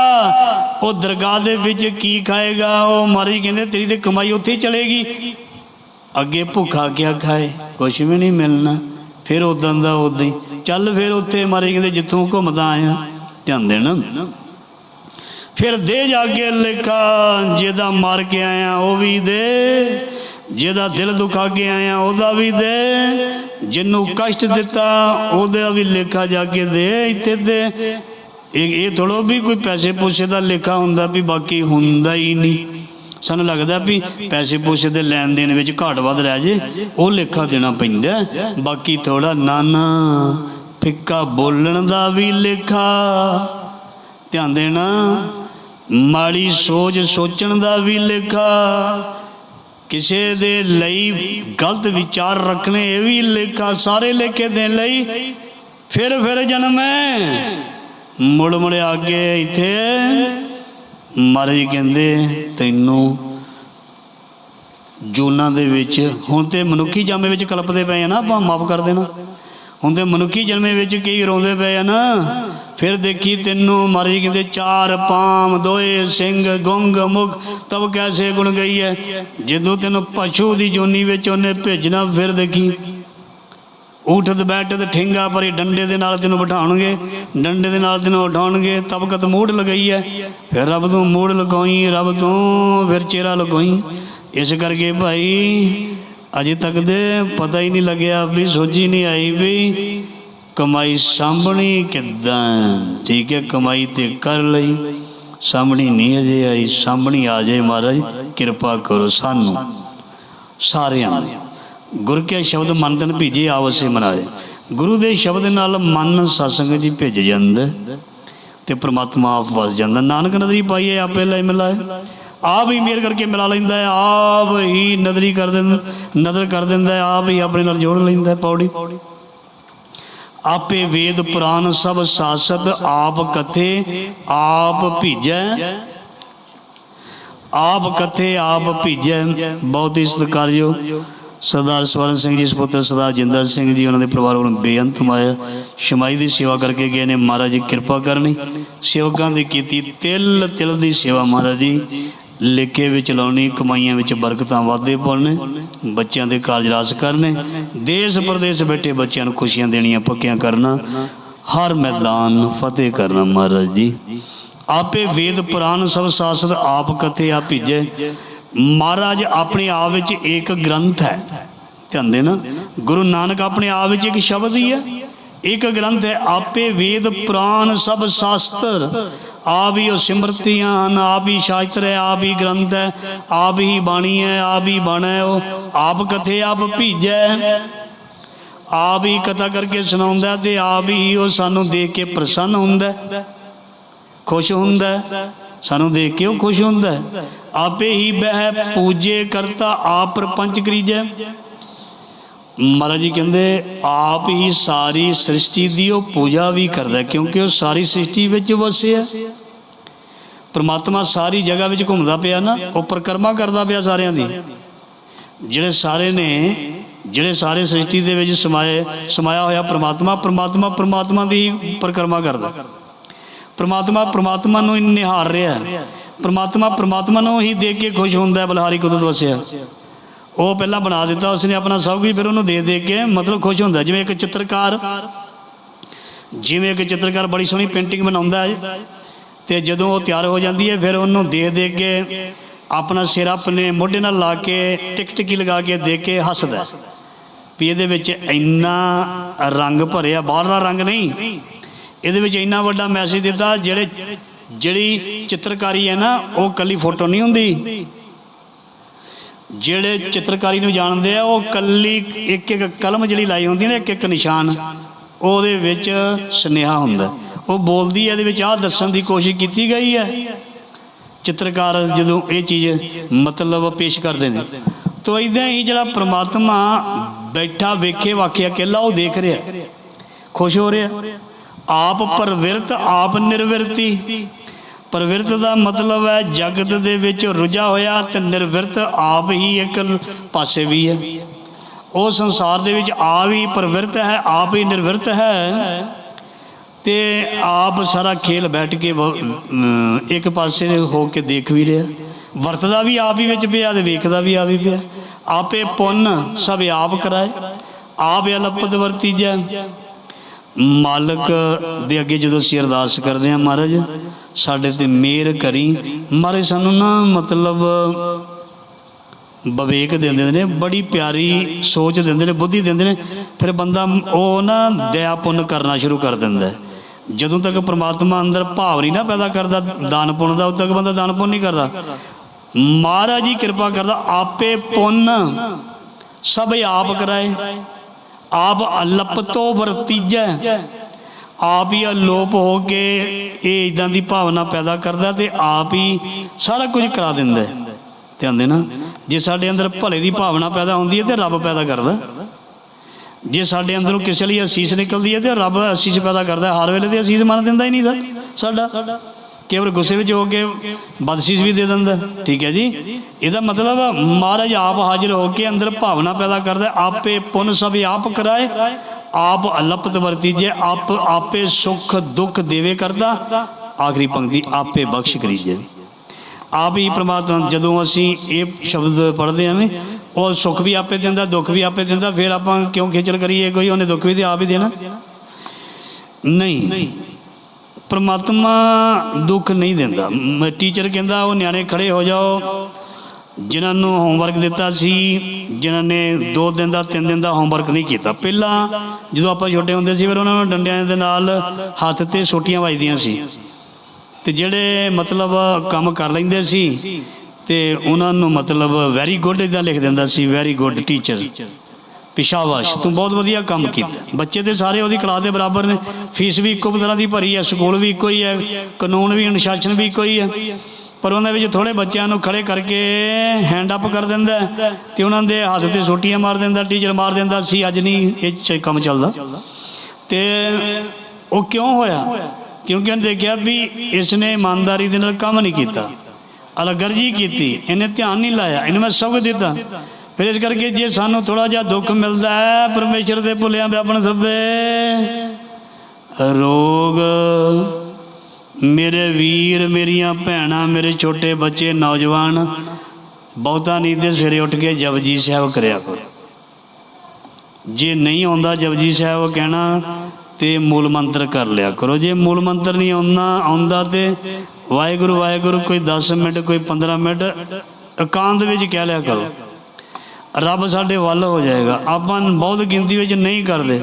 ਉਹ ਦਰਗਾਹ ਦੇ ਵਿੱਚ ਕੀ ਖਾਏਗਾ? ਉਹ ਮਾਰੀ ਕਹਿੰਦੇ, ਤੇਰੀ ਤੇ ਕਮਾਈ ਉੱਥੇ ਹੀ ਚਲੇਗੀ। ਅੱਗੇ ਭੁੱਖਾ ਕਿਆ ਖਾਏ? ਕੁਛ ਵੀ ਨਹੀਂ ਮਿਲਣਾ। ਫਿਰ ਉਦਾਂ ਦਾ ਉਦਾਂ ਹੀ। ਚੱਲ ਫਿਰ ਉੱਥੇ ਮਾਰੇ ਕਹਿੰਦੇ ਜਿੱਥੋਂ ਘੁੰਮਦਾ ਆਇਆ। ਧਿਆਨ ਦੇਣਾ। ਫਿਰ ਦੇ ਜਾ ਕੇ ਲਿਖਾ, ਜਿਹਦਾ ਮਰ ਕੇ ਆਇਆ, ਉਹ ਵੀ ਦੇ। ਜਿਹਦਾ ਦਿਲ ਦੁਖਾ ਕੇ ਆਇਆ, ਉਹਦਾ ਵੀ ਦੇ। ਜਿਹਨੂੰ ਕਸ਼ਟ ਦਿੱਤਾ, ਉਹਦਾ ਵੀ ਲੇਖਾ ਜਾ ਕੇ ਦੇ, ਇੱਥੇ ਦੇ ਇਹ ਇਹ ਥੋੜੋ ਵੀ ਕੋਈ ਪੈਸੇ ਪੂਸੇ ਦਾ ਲੇਖਾ ਹੁੰਦਾ ਵੀ ਬਾਕੀ ਹੁੰਦਾ ਹੀ ਨਹੀਂ। ਸਾਨੂੰ ਲੱਗਦਾ ਵੀ ਪੈਸੇ ਪੂਸੇ ਦੇ ਲੈਣ ਦੇਣ ਵਿੱਚ ਘਾਟ ਵੱਧ ਰਹਿ ਜੇ, ਉਹ ਲੇਖਾ ਦੇਣਾ ਪੈਂਦਾ ਬਾਕੀ ਥੋੜਾ ਨਾਨਾ ਫਿੱਕਾ ਬੋਲਣ ਦਾ ਵੀ ਲੇਖਾ, ਧਿਆਨ ਦੇਣਾ, ਮਾੜੀ ਸੋਚ ਸੋਚਣ ਦਾ ਵੀ ਲੇਖਾ, ਕਿਸੇ ਦੇ ਲਈ ਗਲਤ ਵਿਚਾਰ ਰੱਖਣੇ ਇਹ ਵੀ ਲੇਖਾ, ਸਾਰੇ ਲੇਖੇ ਦੇਣ ਲਈ ਫਿਰ ਫਿਰ ਜਨਮ ਹੈ। ਮੁੜ ਮੁੜ ਆ ਕੇ ਇੱਥੇ ਮਹਾਰਾਜ ਕਹਿੰਦੇ, ਤੈਨੂੰ ਜੂਨਾਂ ਦੇ ਵਿੱਚ, ਹੁਣ ਤੇ ਮਨੁੱਖੀ ਜਾਮੇ ਵਿੱਚ ਕਲਪਦੇ ਪਏ ਆ ਨਾ ਆਪਾਂ, ਮਾਫ ਕਰ ਦੇਣਾ। ਹੁਣ ਤੇ ਮਨੁੱਖੀ ਜਨਮੇ ਵਿੱਚ ਕੀ ਰੋਂਦੇ ਪਏ ਆ ਨਾ। ਫਿਰ ਦੇਖੀ ਤੈਨੂੰ, ਮਹਾਰਾਜ ਕਹਿੰਦੇ, ਚਾਰ ਪਾਮ ਦੋਏ ਸਿੰਘ ਗੁੰਗ ਮੁਖ, ਤਬ ਕੈਸੇ ਗੁਣ ਗਈ ਹੈ ਜਦੋਂ ਤੈਨੂੰ ਪਸ਼ੂ ਦੀ ਜੋਨੀ ਵਿੱਚ ਉਹਨੇ ਭੇਜਣਾ, ਫਿਰ ਦੇਖੀ ਉਠਤ ਬੈਠਤ ਠਿੰਗਾ ਪਰੇ ਡੰਡੇ ਦੇ ਨਾਲ ਤੈਨੂੰ ਬਿਠਾਉਣਗੇ, ਡੰਡੇ ਦੇ ਨਾਲ ਤੈਨੂੰ ਉਠਾਉਣਗੇ ਤਬਕਤ ਮੂੜ ਲਗਾਈ ਹੈ ਫਿਰ ਰੱਬ ਤੋਂ ਮੂੜ ਲਗਾਈ ਰੱਬ ਤੋਂ ਫਿਰ ਚਿਹਰਾ ਲਗਾਈ ਇਸ ਕਰਕੇ ਭਾਈ ਅਜੇ ਤੱਕ ਦੇ ਪਤਾ ਹੀ ਨਹੀਂ ਲੱਗਿਆ ਵੀ ਸੋਝੀ ਨਹੀਂ ਆਈ ਵੀ ਕਮਾਈ ਸਾਂਭਣੀ ਕਿੱਦਾਂ ਠੀਕ ਹੈ ਕਮਾਈ ਤੇ ਕਰ ਲਈ। ਸਾਂਭਣੀ ਨਹੀਂ ਅਜੇ ਆਈ, ਸਾਂਭਣੀ ਆ ਜਾਏ ਮਹਾਰਾਜ, ਕਿਰਪਾ ਕਰੋ ਸਾਨੂੰ, ਸਾਰਿਆਂ ਨੂੰ। ਗੁਰ ਕੇ ਸ਼ਬਦ ਮਨ ਤਨ ਭੀਜੇ ਆਵਸੇ ਮਨਾਏ। ਗੁਰੂ ਦੇ ਸ਼ਬਦ ਨਾਲ ਮਨ ਸਤਸੰਗ ਜੀ ਭਿੱਜ ਜਾਂਦਾ ਤੇ ਪ੍ਰਮਾਤਮਾ ਆਪ ਵਸ ਜਾਂਦਾ। ਨਾਨਕ ਨਦਰੀ ਪਾਈਏ ਆਪੇ ਲੈ ਮਿਲਾਏ। ਆਪ ਹੀ ਮੇਰ ਕਰਕੇ ਮਿਲਾ ਲੈਂਦਾ ਹੈ। ਆਪ ਹੀ ਨਜ਼ਰੀ ਕਰ ਦਿੰਦਾ ਨਜ਼ਰ ਕਰ ਦਿੰਦਾ ਹੈ। ਆਪ ਹੀ ਆਪਣੇ ਨਾਲ ਜੋੜ ਲੈਂਦਾ ਹੈ ਪੌੜੀ। ਆਪੇ ਵੇਦ ਪੁਰਾਨ ਸਭ ਸਾਸਤ ਆਪ ਕਥੇ ਆਪ ਭੀਜੈ। ਆਪ ਕਥੇ ਆਪ ਭੀਜੈ। ਬਹੁਤ ਹੀ ਸਤਿਕਾਰਯੋਗ ਸਰਦਾਰ ਸਵਰਨ ਸਿੰਘ ਜੀ ਸੁਪੁੱਤਰ ਸਰਦਾਰ ਜਿੰਦਰ ਸਿੰਘ ਜੀ, ਉਹਨਾਂ ਦੇ ਪਰਿਵਾਰ ਵੱਲੋਂ ਬੇਅੰਤ ਮਾਇਆ ਸ਼ਮਾਈ ਦੀ ਸੇਵਾ ਕਰਕੇ ਗਏ ਨੇ। ਮਹਾਰਾਜ ਜੀ ਕਿਰਪਾ ਕਰਨੀ ਸੇਵਕਾਂ ਦੀ ਕੀਤੀ। ਤਿਲ ਤਿਲ ਦੀ ਸੇਵਾ ਮਹਾਰਾਜ ਜੀ। ਲੇਖੇ ਵਿੱਚ ਲਾਉਣੀ, ਕਮਾਈਆਂ ਵਿੱਚ ਬਰਕਤਾਂ ਵਾਧੇ ਪਾਉਣੇ, ਬੱਚਿਆਂ ਦੇ ਕਾਰਜ ਰਾਸ ਕਰਨੇ, ਦੇਸ਼ ਪ੍ਰਦੇਸ਼ ਬੈਠੇ ਬੱਚਿਆਂ ਨੂੰ ਖੁਸ਼ੀਆਂ ਦੇਣੀਆਂ ਪੱਕੀਆਂ ਕਰਨਾ, ਹਰ ਮੈਦਾਨ ਫਤਿਹ ਕਰਨਾ ਮਹਾਰਾਜ ਜੀ। ਆਪੇ ਵੇਦ ਪੁਰਾਣ ਸਭ ਸਾਸਤ ਆਪ ਕਥੇ ਆ ਭੀਜੇ ਮਹਾਰਾਜ ਆਪਣੇ ਆਪ ਵਿੱਚ ਇੱਕ ਗ੍ਰੰਥ ਹੈ। ਧਿਆਨ ਦੇਣਾ, ਗੁਰੂ ਨਾਨਕ ਆਪਣੇ ਆਪ ਵਿੱਚ ਇੱਕ ਸ਼ਬਦ ਹੀ ਹੈ। ਇੱਕ ਗ੍ਰੰਥ ਹੈ, ਆਪੇ ਵੇਦ ਪੁਰਾਨ ਸਭ ਸ਼ਾਸਤਰ। ਆਪ ਹੀ ਉਹ ਸਿਮਰਤੀਆਂ ਹਨ, ਆਪ ਹੀ ਸ਼ਾਸਤਰ ਹੈ, ਆਪ ਹੀ ਗ੍ਰੰਥ ਹੈ, ਆਪ ਹੀ ਬਾਣੀ ਹੈ, ਆਪ ਹੀ ਬਾਣਾ ਹੈ, ਉਹ ਆਪ ਕਥੇ ਆਪ ਭੀਜੈ। ਆਪ ਹੀ ਕਥਾ ਕਰਕੇ ਸੁਣਾਉਂਦਾ ਤੇ ਆਪ ਹੀ ਉਹ ਸਾਨੂੰ ਦੇਖ ਕੇ ਪ੍ਰਸੰਨ ਹੁੰਦਾ ਖੁਸ਼ ਹੁੰਦਾ ਸਾਨੂੰ ਦੇਖ ਕੇ ਉਹ ਖੁਸ਼ ਹੁੰਦਾ ਹੈ। ਆਪੇ ਹੀ ਬਹਿ ਪੂਜੇ ਕਰਤਾ, ਆਪ ਪ੍ਰਪੰਚ ਕਰੀਜੈ ਮਹਾਰਾਜ ਜੀ ਕਹਿੰਦੇ, ਆਪ ਹੀ ਸਾਰੀ ਸ੍ਰਿਸ਼ਟੀ ਦੀ ਉਹ ਪੂਜਾ ਵੀ ਕਰਦਾ ਕਿਉਂਕਿ ਉਹ ਸਾਰੀ ਸ੍ਰਿਸ਼ਟੀ ਵਿੱਚ ਵਸਿਆ ਪਰਮਾਤਮਾ ਸਾਰੀ ਜਗ੍ਹਾ ਵਿੱਚ ਘੁੰਮਦਾ ਪਿਆ ਨਾ, ਉਹ ਪਰਿਕਰਮਾ ਕਰਦਾ ਪਿਆ ਸਾਰਿਆਂ ਦੀ। ਜਿਹੜੇ ਸਾਰੇ ਨੇ, ਜਿਹੜੇ ਸਾਰੇ ਸ੍ਰਿਸ਼ਟੀ ਦੇ ਵਿੱਚ ਸਮਾਏ, ਸਮਾਇਆ ਹੋਇਆ ਪਰਮਾਤਮਾ ਪਰਮਾਤਮਾ ਪਰਮਾਤਮਾ ਦੀ ਹੀ ਪਰਿਕਰਮਾ ਕਰਦਾ ਪ੍ਰਮਾਤਮਾ ਪ੍ਰਮਾਤਮਾ ਨੂੰ ਨਿਹਾਰ ਰਿਹਾ। ਹੈ। ਪ੍ਰਮਾਤਮਾ ਪ੍ਰਮਾਤਮਾ ਨੂੰ ਹੀ ਦੇਖ ਕੇ ਖੁਸ਼ ਹੁੰਦਾ ਹੈ, ਬਲਹਾਰੀ ਕੁਦਰਤ ਵਸਿਆ। ਉਹ ਪਹਿਲਾਂ ਬਣਾ ਦਿੱਤਾ, ਉਸਨੇ ਆਪਣਾ ਸਭ ਕੁਝ ਫਿਰ ਉਹਨੂੰ ਦੇ ਦੇ ਕੇ ਮਤਲਬ ਖੁਸ਼ ਹੁੰਦਾ। ਜਿਵੇਂ ਇੱਕ ਚਿੱਤਰਕਾਰ, ਜਿਵੇਂ ਇੱਕ ਚਿੱਤਰਕਾਰ ਬੜੀ ਸੋਹਣੀ ਪੇਂਟਿੰਗ ਬਣਾਉਂਦਾ ਹੈ ਤੇ ਜਦੋਂ ਉਹ ਤਿਆਰ ਹੋ ਜਾਂਦੀ ਹੈ, ਫਿਰ ਉਹਨੂੰ ਦੇ ਦੇ ਕੇ ਆਪਣਾ ਸਿਰ ਆਪਣੇ ਮੋਢੇ ਨਾਲ ਲਾ ਕੇ ਟਿਕ ਟਿਕੀ ਲਗਾ ਕੇ ਦੇਖ ਕੇ ਹੱਸਦਾ ਵੀ ਇਹਦੇ ਵਿੱਚ ਇੰਨਾ ਰੰਗ ਭਰਿਆ, ਬਾਹਰਲਾ ਰੰਗ ਨਹੀਂ ਇਹਦੇ ਵਿੱਚ ਇੰਨਾ ਵੱਡਾ ਮੈਸੇਜ ਦਿੱਤਾ, ਜਿਹੜੇ ਜਿਹੜੀ ਚਿੱਤਰਕਾਰੀ ਹੈ ਨਾ, ਉਹ ਕੱਲੀ ਫੋਟੋ ਨਹੀਂ ਹੁੰਦੀ। ਜਿਹੜੇ ਚਿੱਤਰਕਾਰੀ ਨੂੰ ਜਾਣਦੇ ਆ, ਉਹ ਕੱਲੀ ਇੱਕ ਇੱਕ ਕਲਮ ਜਿਹੜੀ ਲਾਈ ਹੁੰਦੀ ਨੇ, ਇੱਕ ਇੱਕ ਨਿਸ਼ਾਨ, ਉਹਦੇ ਵਿੱਚ ਸੁਨੇਹਾ ਹੁੰਦਾ। ਉਹ ਬੋਲਦੀ ਹੈ ਇਹਦੇ ਵਿੱਚ ਆਹ ਦੱਸਣ ਦੀ ਕੋਸ਼ਿਸ਼ ਕੀਤੀ ਗਈ ਹੈ ਚਿੱਤਰਕਾਰ ਜਦੋਂ ਇਹ ਚੀਜ਼ ਮਤਲਬ ਪੇਸ਼ ਕਰਦੇ ਨੇ। ਤੋ ਇਦਾਂ ਹੀ ਜਿਹੜਾ ਪ੍ਰਮਾਤਮਾ ਬੈਠਾ, ਵੇਖੇ, ਵਾਕਿਆ, ਇਕੱਲਾ ਉਹ ਦੇਖ ਰਿਹਾ। ਖੁਸ਼ ਹੋ ਰਿਹਾ। ਆਪ ਪਰਵਿਰਤ, ਆਪ ਨਿਰਵਿਰਤੀ। ਪਰਵਿਰਤ ਦਾ ਮਤਲਬ ਹੈ ਜਗਤ ਦੇ ਵਿੱਚ ਰੁਝਾ ਹੋਇਆ ਤੇ ਨਿਰਵਿਰਤ ਆਪ ਹੀ ਇੱਕ ਪਾਸੇ ਵੀ ਹੈ। ਉਹ ਸੰਸਾਰ ਦੇ ਵਿੱਚ ਆਪ ਹੀ ਪਰਵਿਰਤ ਹੈ, ਆਪ ਹੀ ਨਿਰਵਿਰਤ ਹੈ ਤੇ ਆਪ ਸਾਰਾ ਖੇਲ ਬੈਠ ਕੇ ਇੱਕ ਪਾਸੇ ਹੋ ਕੇ ਦੇਖ ਵੀ ਰਿਹਾ। ਵਰਤਦਾ ਵੀ ਆਪ ਹੀ ਵਿੱਚ ਪਿਆ ਤੇ ਵੇਖਦਾ ਵੀ ਆਪ ਹੀ ਪਿਆ। ਆਪੇ ਪੁੰਨ ਸਭ ਆਪ ਕਰਾਏ, ਆਪ ਅਲਪਤ ਵਰਤੀ ਵਰਤੀਜੈ ਮਾਲਕ ਦੇ ਅੱਗੇ ਜਦੋਂ ਅਸੀਂ ਅਰਦਾਸ ਕਰਦੇ ਹਾਂ ਮਹਾਰਾਜ, ਸਾਡੇ ਤੇ ਮਿਹਰ ਕਰੀ। ਮਹਾਰਾਜ ਸਾਨੂੰ ਨਾ ਮਤਲਬ ਵਿਵੇਕ ਦਿੰਦੇ ਨੇ, ਬੜੀ ਪਿਆਰੀ ਸੋਚ ਦਿੰਦੇ ਨੇ, ਬੁੱਧੀ ਦਿੰਦੇ ਨੇ। ਫਿਰ ਬੰਦਾ ਉਹ ਨਾ ਦਇਆ ਪੁੰਨ ਕਰਨਾ ਸ਼ੁਰੂ ਕਰ ਦਿੰਦਾ ਹੈ। ਜਦੋਂ ਤੱਕ ਪ੍ਰਮਾਤਮਾ ਅੰਦਰ ਭਾਵ ਨਹੀਂ ਨਾ ਪੈਦਾ ਕਰਦਾ, ਦਾਨ ਪੁੰਨ ਦਾ, ਉਦੋਂ ਤੱਕ ਬੰਦਾ ਦਾਨ ਪੁੰਨ ਨਹੀਂ ਕਰਦਾ। ਮਹਾਰਾਜ ਜੀ ਕਿਰਪਾ ਕਰਦਾ, ਆਪੇ ਪੁੰਨ ਸਭ ਆਪ ਕਰਾਏ। ਆਪ ਅਲਪਤੋ ਵਰਤੀਜੈ। ਆਪ ਹੀ ਅਲੋਪ ਹੋ ਕੇ ਇਹ ਇਦਾਂ ਦੀ ਭਾਵਨਾ ਪੈਦਾ ਕਰਦਾ ਤੇ ਆਪ ਹੀ ਸਾਰਾ ਕੁਝ ਕਰਾ ਦਿੰਦਾ ਧਿਆਨ ਦੇਣਾ, ਜੇ ਸਾਡੇ ਅੰਦਰ ਭਲੇ ਦੀ ਭਾਵਨਾ ਪੈਦਾ ਹੁੰਦੀ ਹੈ ਤੇ ਰੱਬ ਪੈਦਾ ਕਰਦਾ। ਜੇ ਸਾਡੇ ਅੰਦਰੋਂ ਕਿਸੇ ਲਈ ਅਸੀਸ ਨਿਕਲਦੀ ਹੈ ਤੇ ਰੱਬ ਅਸੀਸ ਪੈਦਾ ਕਰਦਾ ਹਰ ਵੇਲੇ ਤੇ ਅਸੀਸ ਮੰਨ ਦਿੰਦਾ ਹੀ ਨਹੀਂ ਸਾਡਾ। ਸਾਡਾ ਕੇਵਲ ਗੁੱਸੇ ਵਿੱਚ ਹੋ ਕੇ ਬਦਸੀਸ ਵੀ ਦੇ ਦਿੰਦਾ ਠੀਕ ਹੈ ਜੀ? ਇਹਦਾ ਮਤਲਬ ਮਹਾਰਾਜ ਆਪ ਹਾਜ਼ਰ ਹੋ ਕੇ ਅੰਦਰ ਭਾਵਨਾ ਪੈਦਾ ਕਰਦਾ ਆਪੇ ਪੁੰਨ ਸਭ ਆਪ ਕਰਾਏ ਆਪ ਅਲਪਤ ਵਰਤੀ ਜੇ ਆਪ ਆਪੇ ਸੁਖ ਦੁੱਖ ਦੇਵੇ ਕਰਦਾ ਆਖਰੀ ਪੰਕਤੀ ਆਪੇ ਬਖਸ਼ ਕਰੀ ਜੇ ਆਪ ਹੀ ਪ੍ਰਮਾਤਮਾ ਜਦੋਂ ਅਸੀਂ ਇਹ ਸ਼ਬਦ ਪੜ੍ਹਦੇ ਹਾਂ ਨਾ, ਉਹ ਸੁੱਖ ਵੀ ਆਪੇ ਦਿੰਦਾ ਦੁੱਖ ਵੀ ਆਪੇ ਦਿੰਦਾ ਫਿਰ ਆਪਾਂ ਕਿਉਂ ਖੇਚਲ ਕਰੀਏ? ਕੋਈ ਉਹਨੇ ਦੁੱਖ ਵੀ ਤੇ ਆਪ ਹੀ ਦੇਣਾ। ਨਹੀਂ। ਪਰਮਾਤਮਾ ਦੁੱਖ ਨਹੀਂ ਦਿੰਦਾ। ਮ- ਟੀਚਰ ਕਹਿੰਦਾ, ਉਹ ਨਿਆਣੇ ਖੜੇ ਹੋ ਜਾਓ। ਜਿਨ੍ਹਾਂ ਨੂੰ ਹੋਮਵਰਕ ਦਿੱਤਾ ਸੀ, ਜਿਨ੍ਹਾਂ ਨੇ 2 ਦਿਨ ਦਾ 3 ਦਿਨ ਦਾ ਹੋਮਵਰਕ ਨਹੀਂ ਕੀਤਾ। ਪਹਿਲਾਂ ਜਦੋਂ ਆਪਾਂ ਛੋਟੇ ਹੁੰਦੇ ਸੀ, ਫਿਰ ਉਹਨਾਂ ਨੂੰ ਡੰਡਿਆਂ ਦੇ ਨਾਲ ਹੱਥ ਤੇ ਸੋਟੀਆਂ ਵੱਜਦੀਆਂ ਸੀ। ਤੇ ਜਿਹੜੇ ਮਤਲਬ ਕੰਮ ਕਰ ਲੈਂਦੇ ਸੀ, ਤੇ ਉਹਨਾਂ ਨੂੰ ਮਤਲਬ ਵੈਰੀ ਗੁੱਡ ਇਦਾਂ ਲਿਖ ਦਿੰਦਾ ਸੀ ਵੈਰੀ ਗੁੱਡ ਟੀਚਰ ਪਿਸ਼ਾਵਾਸ਼ ਤੂੰ ਬਹੁਤ ਵਧੀਆ ਕੰਮ ਕੀਤਾ। ਬੱਚੇ ਤੇ ਸਾਰੇ ਉਹਦੀ ਕਲਾਸ ਦੇ ਬਰਾਬਰ ਨੇ। ਫੀਸ ਵੀ ਇੱਕੋ ਤਰ੍ਹਾਂ ਦੀ ਭਰੀ ਹੈ ਸਕੂਲ ਵੀ ਇੱਕੋ ਹੀ ਹੈ ਕਾਨੂੰਨ ਵੀ ਅਨੁਸ਼ਾਸਨ ਵੀ ਇੱਕੋ ਹੀ। ਹੈ। ਪਰ ਉਹਨਾਂ ਵਿੱਚ ਥੋੜੇ ਬੱਚਿਆਂ ਨੂੰ ਖੜੇ ਕਰਕੇ ਹੈਂਡ ਅਪ ਕਰ ਦਿੰਦਾ ਤੇ ਉਹਨਾਂ ਦੇ ਹੱਥ ਤੇ ਸੋਟੀਆਂ ਮਾਰ ਦਿੰਦਾ ਟੀਚਰ ਮਾਰ ਦਿੰਦਾ ਸੀ ਅੱਜ ਨਹੀਂ ਇਹ 'ਚ ਕੰਮ ਚੱਲਦਾ। ਤੇ ਉਹ ਕਿਉਂ ਹੋਇਆ? ਕਿਉਂਕਿ ਉਹਨੇ ਦੇਖਿਆ ਵੀ ਇਸ ਨੇ ਇਮਾਨਦਾਰੀ ਦੇ ਨਾਲ ਕੰਮ ਨਹੀਂ ਕੀਤਾ। ਅਲਗਰਜੀ ਕੀਤੀ। ਇਹਨੇ ਧਿਆਨ ਨਹੀਂ ਲਾਇਆ। ਇਹਨੂੰ ਮੈਂ ਸਬਕ ਦਿੱਤਾ। ਫਿਰ ਇਸ ਕਰਕੇ ਜੇ ਸਾਨੂੰ ਥੋੜਾ ਜਿਹਾ ਦੁੱਖ ਮਿਲਦਾ ਹੈ, ਪਰਮੇਸ਼ਰ ਦੇ ਭੁੱਲਿਆਂ ਵਿਆਪਣ ਸਭੇ ਰੋਗ ਮੇਰੇ ਵੀਰ, ਮੇਰੀਆਂ ਭੈਣਾਂ, ਮੇਰੇ ਛੋਟੇ ਬੱਚੇ, ਨੌਜਵਾਨ ਬਹੁਤਾ ਨਹੀਂ ਤੇ ਸਵੇਰੇ ਉੱਠ ਕੇ ਜਪਜੀ ਸਾਹਿਬ ਕਰਿਆ ਕਰੋ। ਜੇ ਨਹੀਂ ਆਉਂਦਾ ਜਪਜੀ ਸਾਹਿਬ ਕਹਿਣਾ ਤੇ ਮੂਲ ਮੰਤਰ ਕਰ ਲਿਆ ਕਰੋ। ਜੇ ਮੂਲ ਮੰਤਰ ਨਹੀਂ ਆਉਂਦਾ ਆਉਂਦਾ ਤੇ ਵਾਹਿਗੁਰੂ ਵਾਹਿਗੁਰੂ, ਕੋਈ 10 ਮਿੰਟ, ਕੋਈ 15 ਮਿੰਟ, ਇਕਾਂਤ ਵਿੱਚ ਕਹਿ ਲਿਆ ਕਰੋ। ਰੱਬ ਸਾਡੇ ਵੱਲ ਹੋ ਜਾਏਗਾ। ਆਪਾਂ ਬਹੁਤ ਗਿਣਤੀ ਵਿੱਚ ਨਹੀਂ ਕਰਦੇ।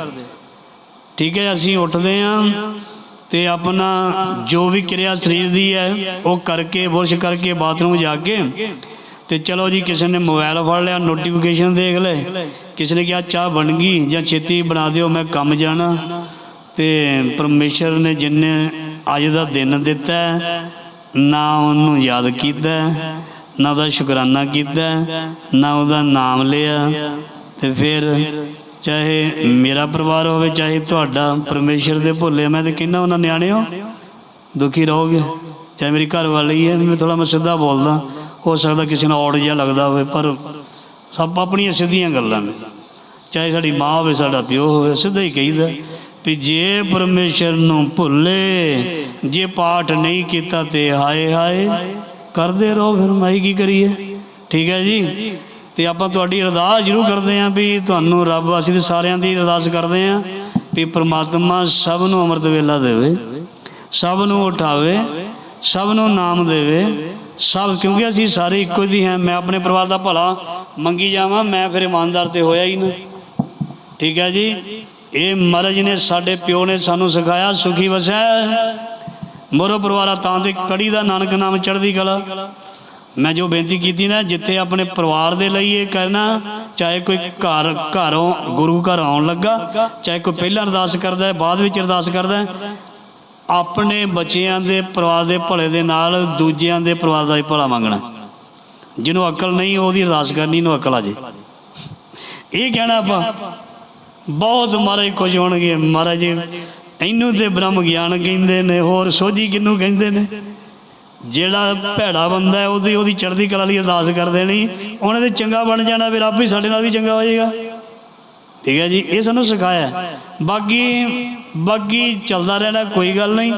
ਠੀਕ ਹੈ, ਅਸੀਂ ਉੱਠਦੇ ਆਂ ਤੇ ਆਪਣਾ ਜੋ ਵੀ ਕਿਰਿਆ ਸਰੀਰ ਦੀ ਹੈ, ਉਹ ਕਰਕੇ, ਬੁਰਸ਼ ਕਰਕੇ ਬਾਥਰੂਮ ਜਾ ਕੇ ਤੇ ਚਲੋ ਜੀ, ਕਿਸੇ ਨੇ ਮੋਬਾਈਲ ਫੜ ਲਿਆ ਨੋਟੀਫਿਕੇਸ਼ਨ ਦੇਖ ਲੈ ਕਿਸੇ ਨੇ ਕਿਹਾ, ਚਾਹ ਬਣ ਗਈ ਜਾਂ ਛੇਤੀ ਬਣਾ ਦਿਓ, ਮੈਂ ਕੰਮ ਜਾਣਾ। ਤੇ ਪਰਮੇਸ਼ਰ ਨੇ ਜਿੰਨੇ ਅੱਜ ਦਾ ਦਿਨ ਦਿੱਤਾ ਨਾ ਉਹਨੂੰ ਯਾਦ ਕੀਤਾ ਨਾ ਉਹਦਾ ਸ਼ੁਕਰਾਨਾ ਕੀਤਾ, ਨਾ ਉਹਦਾ ਨਾਮ ਲਿਆ ਤੇ ਫਿਰ ਚਾਹੇ ਮੇਰਾ ਪਰਿਵਾਰ ਹੋਵੇ, ਚਾਹੇ ਤੁਹਾਡਾ, ਪਰਮੇਸ਼ਰ ਦੇ ਭੁੱਲੇ, ਮੈਂ ਤੇ ਕਹਿੰਦਾ ਉਹਨਾਂ ਨਿਆਣਿਓ ਦੁਖੀ ਰਹੋਗੇ। ਚਾਹੇ ਮੇਰੀ ਘਰ ਵਾਲੀ ਹੈ ਮੈਂ ਥੋੜਾ ਮੈਂ ਸਿੱਧਾ ਬੋਲਦਾ, ਹੋ ਸਕਦਾ ਕਿਸੇ ਨੂੰ ਔੜ ਜਿਹਾ ਲੱਗਦਾ ਹੋਵੇ, ਪਰ ਸਭ ਆਪਣੀਆਂ ਸਿੱਧੀਆਂ ਗੱਲਾਂ ਨੇ। ਚਾਹੇ ਸਾਡੀ ਮਾਂ ਹੋਵੇ, ਸਾਡਾ ਪਿਓ ਹੋਵੇ, ਸਿੱਧਾ ਹੀ ਕਹੀਦਾ ਵੀ ਜੇ ਪਰਮੇਸ਼ਰ ਨੂੰ ਭੁੱਲੇ, ਜੇ ਪਾਠ ਨਹੀਂ ਕੀਤਾ ਤੇ ਹਾਏ ਹਾਏ ਕਰਦੇ ਰਹੋ, ਫਿਰ ਮਾਈ ਕੀ ਕਰੀਏ? ਠੀਕ ਹੈ ਜੀ? ਤੇ ਆਪਾਂ ਤੁਹਾਡੀ ਅਰਦਾਸ ਜ਼ਰੂਰ ਕਰਦੇ ਆਂ ਵੀ ਤੁਹਾਨੂੰ ਰੱਬ, ਅਸੀਂ ਤੇ ਸਾਰਿਆਂ ਦੀ ਅਰਦਾਸ ਕਰਦੇ ਆਂ ਵੀ ਪ੍ਰਮਾਤਮਾ ਸਭ ਨੂੰ ਅੰਮ੍ਰਿਤ ਵੇਲਾ ਦੇਵੇ, ਸਭ ਨੂੰ ਉਠਾਵੇ, ਸਭ ਨੂੰ ਨਾਮ ਦੇਵੇ। ਸਭ, ਕਿਉਂਕਿ ਅਸੀਂ ਸਾਰੇ ਇੱਕੋ ਹੀ ਹਾਂ, ਮੈਂ ਆਪਣੇ ਪਰਿਵਾਰ ਦਾ ਭਲਾ ਮੰਗੀ ਜਾਵਾਂ, ਮੈਂ ਫਿਰ ਇਮਾਨਦਾਰ ਤੇ ਹੋਇਆ ਹੀ ਨਾ। ਠੀਕ ਹੈ ਜੀ? ਇਹ ਮਹਾਰਾਜ ਨੇ ਸਾਡੇ ਪਿਓ ਨੇ ਸਾਨੂੰ ਸਿਖਾਇਆ, ਸੁਖੀ ਵਸੈ। ਮੋਰੋ ਪਰਿਵਾਰਾ ਤਾਂ ਤੇ ਕੜੀ ਦਾ ਨਾਨਕ ਨਾਮ ਚੜ੍ਹਦੀ ਕਲਾ। ਮੈਂ ਜੋ ਬੇਨਤੀ ਕੀਤੀ ਨਾ, ਜਿੱਥੇ ਆਪਣੇ ਪਰਿਵਾਰ ਦੇ ਲਈ ਇਹ ਕਰਨਾ, ਚਾਹੇ ਕੋਈ ਘਰ, ਘਰੋਂ, ਗੁਰੂ ਘਰ ਆਉਣ ਲੱਗਾ, ਚਾਹੇ ਕੋਈ ਪਹਿਲਾਂ ਅਰਦਾਸ ਕਰਦਾ ਹੈ, ਬਾਅਦ ਵਿੱਚ ਅਰਦਾਸ ਕਰਦਾ ਹੈ, ਆਪਣੇ ਬੱਚਿਆਂ ਦੇ ਪਰਿਵਾਰ ਦੇ ਭਲੇ ਦੇ ਨਾਲ ਦੂਜਿਆਂ ਦੇ ਪਰਿਵਾਰ ਦਾ ਵੀ ਭਲਾ ਮੰਗਣਾ। ਜਿਹਨੂੰ ਅਕਲ ਨਹੀਂ, ਉਹਦੀ ਅਰਦਾਸ ਕਰਨੀ ਨੂੰ ਅਕਲ ਆ ਜੇ। ਇਹ ਕਹਿਣਾ ਆਪਾਂ, ਬਹੁਤ ਮਹਾਰਾਜ ਕੁਝ ਹੋਣਗੇ, ਮਹਾਰਾਜ ਇਹਨੂੰ ਤੇ ਬ੍ਰਹਮ ਗਿਆਨ ਕਹਿੰਦੇ ਨੇ, ਹੋਰ ਸੋਝੀ ਕਿਹਨੂੰ ਕਹਿੰਦੇ ਨੇ? ਜਿਹੜਾ ਭੈੜਾ ਬੰਦਾ ਹੈ, ਉਹਦੀ ਉਹਦੀ ਚੜ੍ਹਦੀ ਕਲਾ ਲਈ ਅਰਦਾਸ ਕਰ ਦੇਣੀ ਉਹਨੇ ਤੇ ਚੰਗਾ ਬਣ ਜਾਣਾ ਵੀ ਫਿਰ ਆਪੇ ਸਾਡੇ ਨਾਲ ਵੀ ਚੰਗਾ ਹੋ ਜਾਏਗਾ। ਠੀਕ ਹੈ ਜੀ, ਇਹ ਸਾਨੂੰ ਸਿਖਾਇਆ ਬਾਕੀ ਬਾਕੀ ਚੱਲਦਾ ਰਹਿਣਾ ਕੋਈ ਗੱਲ ਨਹੀਂ।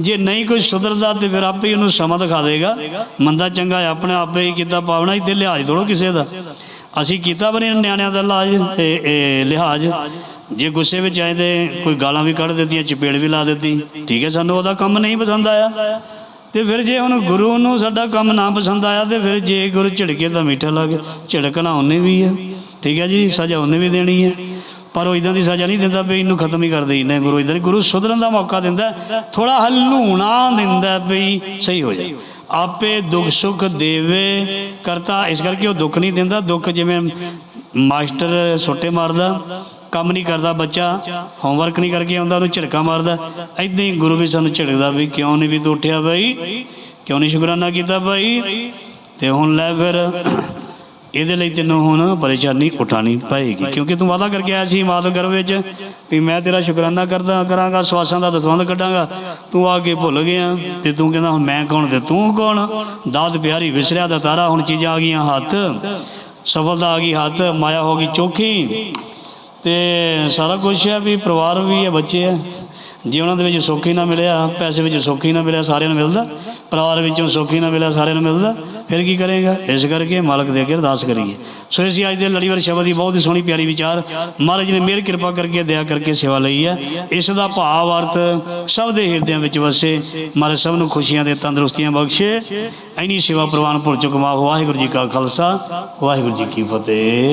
ਜੇ ਨਹੀਂ ਕੋਈ ਸੁਧਰਦਾ ਤੇ ਫਿਰ ਆਪੇ ਹੀ ਉਹਨੂੰ ਸਮਾਂ ਦਿਖਾ ਦੇਗਾ। ਮੰਦਾ ਚੰਗਾ ਆਪਣੇ ਆਪੇ ਹੀ ਕੀਤਾ ਪਾਵਣਾ ਇੱਥੇ ਲਿਹਾਜ਼ ਥੋੜੋ ਕਿਸੇ ਦਾ। ਅਸੀਂ ਕੀਤਾ ਬਣੇ ਨਿਆਣਿਆਂ ਦਾ ਇਲਾਜ ਇਹ ਇਹ ਲਿਹਾਜ਼। ਜੇ ਗੁੱਸੇ ਵਿੱਚ ਆਏ ਤੇ ਕੋਈ ਗਾਲਾਂ ਵੀ ਕੱਢ ਦਿੱਤੀਆਂ, ਚਪੇੜ ਵੀ ਲਾ ਦਿੱਤੀ। ਠੀਕ ਹੈ, ਸਾਨੂੰ ਉਹਦਾ ਕੰਮ ਨਹੀਂ ਪਸੰਦ ਆਇਆ। ਤੇ ਫਿਰ ਜੇ ਹੁਣ ਗੁਰੂ ਨੂੰ ਸਾਡਾ ਕੰਮ ਨਾ ਪਸੰਦ ਆਇਆ, ਤੇ ਫਿਰ ਜੇ ਗੁਰੂ ਝਿੜਕੇ ਤਾਂ ਮਿੱਠਾ ਲੱਗ ਝਿੜਕਣਾ ਉਹਨੇ ਵੀ ਹੈ ਠੀਕ ਹੈ ਜੀ, ਸਜ਼ਾ ਉਹਨੇ ਵੀ ਦੇਣੀ ਹੈ। ਪਰ ਉਹ ਇਦਾਂ ਦੀ ਸਜ਼ਾ ਨਹੀਂ ਦਿੰਦਾ ਵੀ ਇਹਨੂੰ ਖਤਮ ਹੀ ਕਰ ਦੇ ਇਹਨੇ ਗੁਰੂ ਇਦਾਂ ਗੁਰੂ ਸੁਧਰਨ ਦਾ ਮੌਕਾ ਦਿੰਦਾ ਥੋੜਾ ਹਲੂਣਾ ਦਿੰਦਾ ਵੀ ਸਹੀ ਹੋ ਜਾਏ। ਆਪੇ ਦੁੱਖ ਸੁੱਖ ਦੇਵੇ, ਕਰਤਾ। ਇਸ ਕਰਕੇ ਉਹ ਦੁੱਖ ਨਹੀਂ ਦਿੰਦਾ। ਦੁੱਖ ਜਿਵੇਂ ਮਾਸਟਰ ਛੋਟੇ ਮਾਰਦਾ। ਕੰਮ ਨਹੀਂ ਕਰਦਾ ਬੱਚਾ ਹੋਮਵਰਕ ਨਹੀਂ ਕਰਕੇ ਆਉਂਦਾ, ਉਹਨੂੰ ਝਿੜਕਾ ਮਾਰਦਾ। ਐਦਾਂ ਹੀ ਗੁਰੂ ਵੀ ਸਾਨੂੰ ਝਿੜਕਦਾ ਵੀ ਕਿਉਂ ਨਹੀਂ ਵੀ ਤੂੰ ਉੱਠਿਆ ਬਾਈ? ਕਿਉਂ ਨਹੀਂ ਸ਼ੁਕਰਾਨਾ ਕੀਤਾ ਬਾਈ? ਤੇ ਹੁਣ ਲੈ ਫਿਰ, ਇਹਦੇ ਲਈ ਤੈਨੂੰ ਹੁਣ ਪਰੇਸ਼ਾਨੀ ਉਠਾਣੀ ਪਏਗੀ। ਕਿਉਂਕਿ ਤੂੰ ਵਾਅਦਾ ਕਰਕੇ ਆਇਆ ਸੀ ਮਾਤ ਗਰਭ ਵਿੱਚ ਵੀ ਮੈਂ ਤੇਰਾ ਸ਼ੁਕਰਾਨਾ ਕਰਦਾ, ਕਰਾਂਗਾ, ਸਵਾਸਾਂ ਦਾ ਦਸਵੰਦ ਕੱਢਾਂਗਾ। ਤੂੰ ਆ ਕੇ ਭੁੱਲ ਗਿਆ ਤੇ ਤੂੰ ਕਹਿੰਦਾ ਹੁਣ ਮੈਂ ਕੌਣ ਤੇ ਤੂੰ ਕੌਣ? ਦਾਤ ਪਿਆਰੀ ਵਿਸਰਿਆ ਦਾ ਤਾਰਾ ਹੁਣ ਚੀਜ਼ਾਂ ਆ ਗਈਆਂ ਹੱਥ। ਸਫਲਤਾ ਆ ਗਈ ਹੱਥ, ਮਾਇਆ ਹੋ ਗਈ ਚੋਖੀ। ਤੇ ਸਾਰਾ ਕੁਝ ਹੈ ਵੀ ਪਰਿਵਾਰ ਵੀ ਹੈ, ਬੱਚੇ ਹੈ। ਜੇ ਉਹਨਾਂ ਦੇ ਵਿੱਚ ਸੁੱਖ ਹੀ ਨਾ ਮਿਲਿਆ, ਪੈਸੇ ਵਿੱਚ ਸੁੱਖ ਹੀ ਨਾ ਮਿਲਿਆ, ਸਾਰਿਆਂ ਨੂੰ ਮਿਲਦਾ। ਪਰਿਵਾਰ ਵਿੱਚੋਂ ਸੁੱਖ ਹੀ ਨਾ ਮਿਲਿਆ, ਸਾਰਿਆਂ ਨੂੰ ਮਿਲਦਾ। ਫਿਰ ਕੀ ਕਰੇਗਾ? ਇਸ ਕਰਕੇ ਮਾਲਕ ਦੇ ਅੱਗੇ ਅਰਦਾਸ ਕਰੀਏ। ਸੋ ਅਸੀਂ ਅੱਜ ਦੇ ਲੜੀਵਾਰ ਸ਼ਬਦ ਦੀ ਬਹੁਤ ਹੀ ਸੋਹਣੀ ਪਿਆਰੀ ਵਿਚਾਰ। ਮਹਾਰਾਜ ਨੇ ਮਿਹਰ ਕਿਰਪਾ ਕਰਕੇ, ਦਇਆ ਕਰਕੇ ਸੇਵਾ ਲਈ ਹੈ। ਇਸ ਦਾ ਭਾਵ, ਅਰਥ ਸਭ ਦੇ ਹਿਰਦਿਆਂ ਵਿੱਚ ਵਸੇ। ਮਹਾਰਾਜ ਸਭ ਨੂੰ ਖੁਸ਼ੀਆਂ ਦੇ ਤੰਦਰੁਸਤੀਆਂ ਬਖਸ਼ੇ। ਐਨੀ ਸੇਵਾ ਪ੍ਰਵਾਨ ਪੁਰ ਚੁਕਮਾ ਵਾਹਿਗੁਰੂ ਜੀ ਕਾ ਖਾਲਸਾ, ਵਾਹਿਗੁਰੂ ਜੀ ਕੀ ਫਤਿਹ।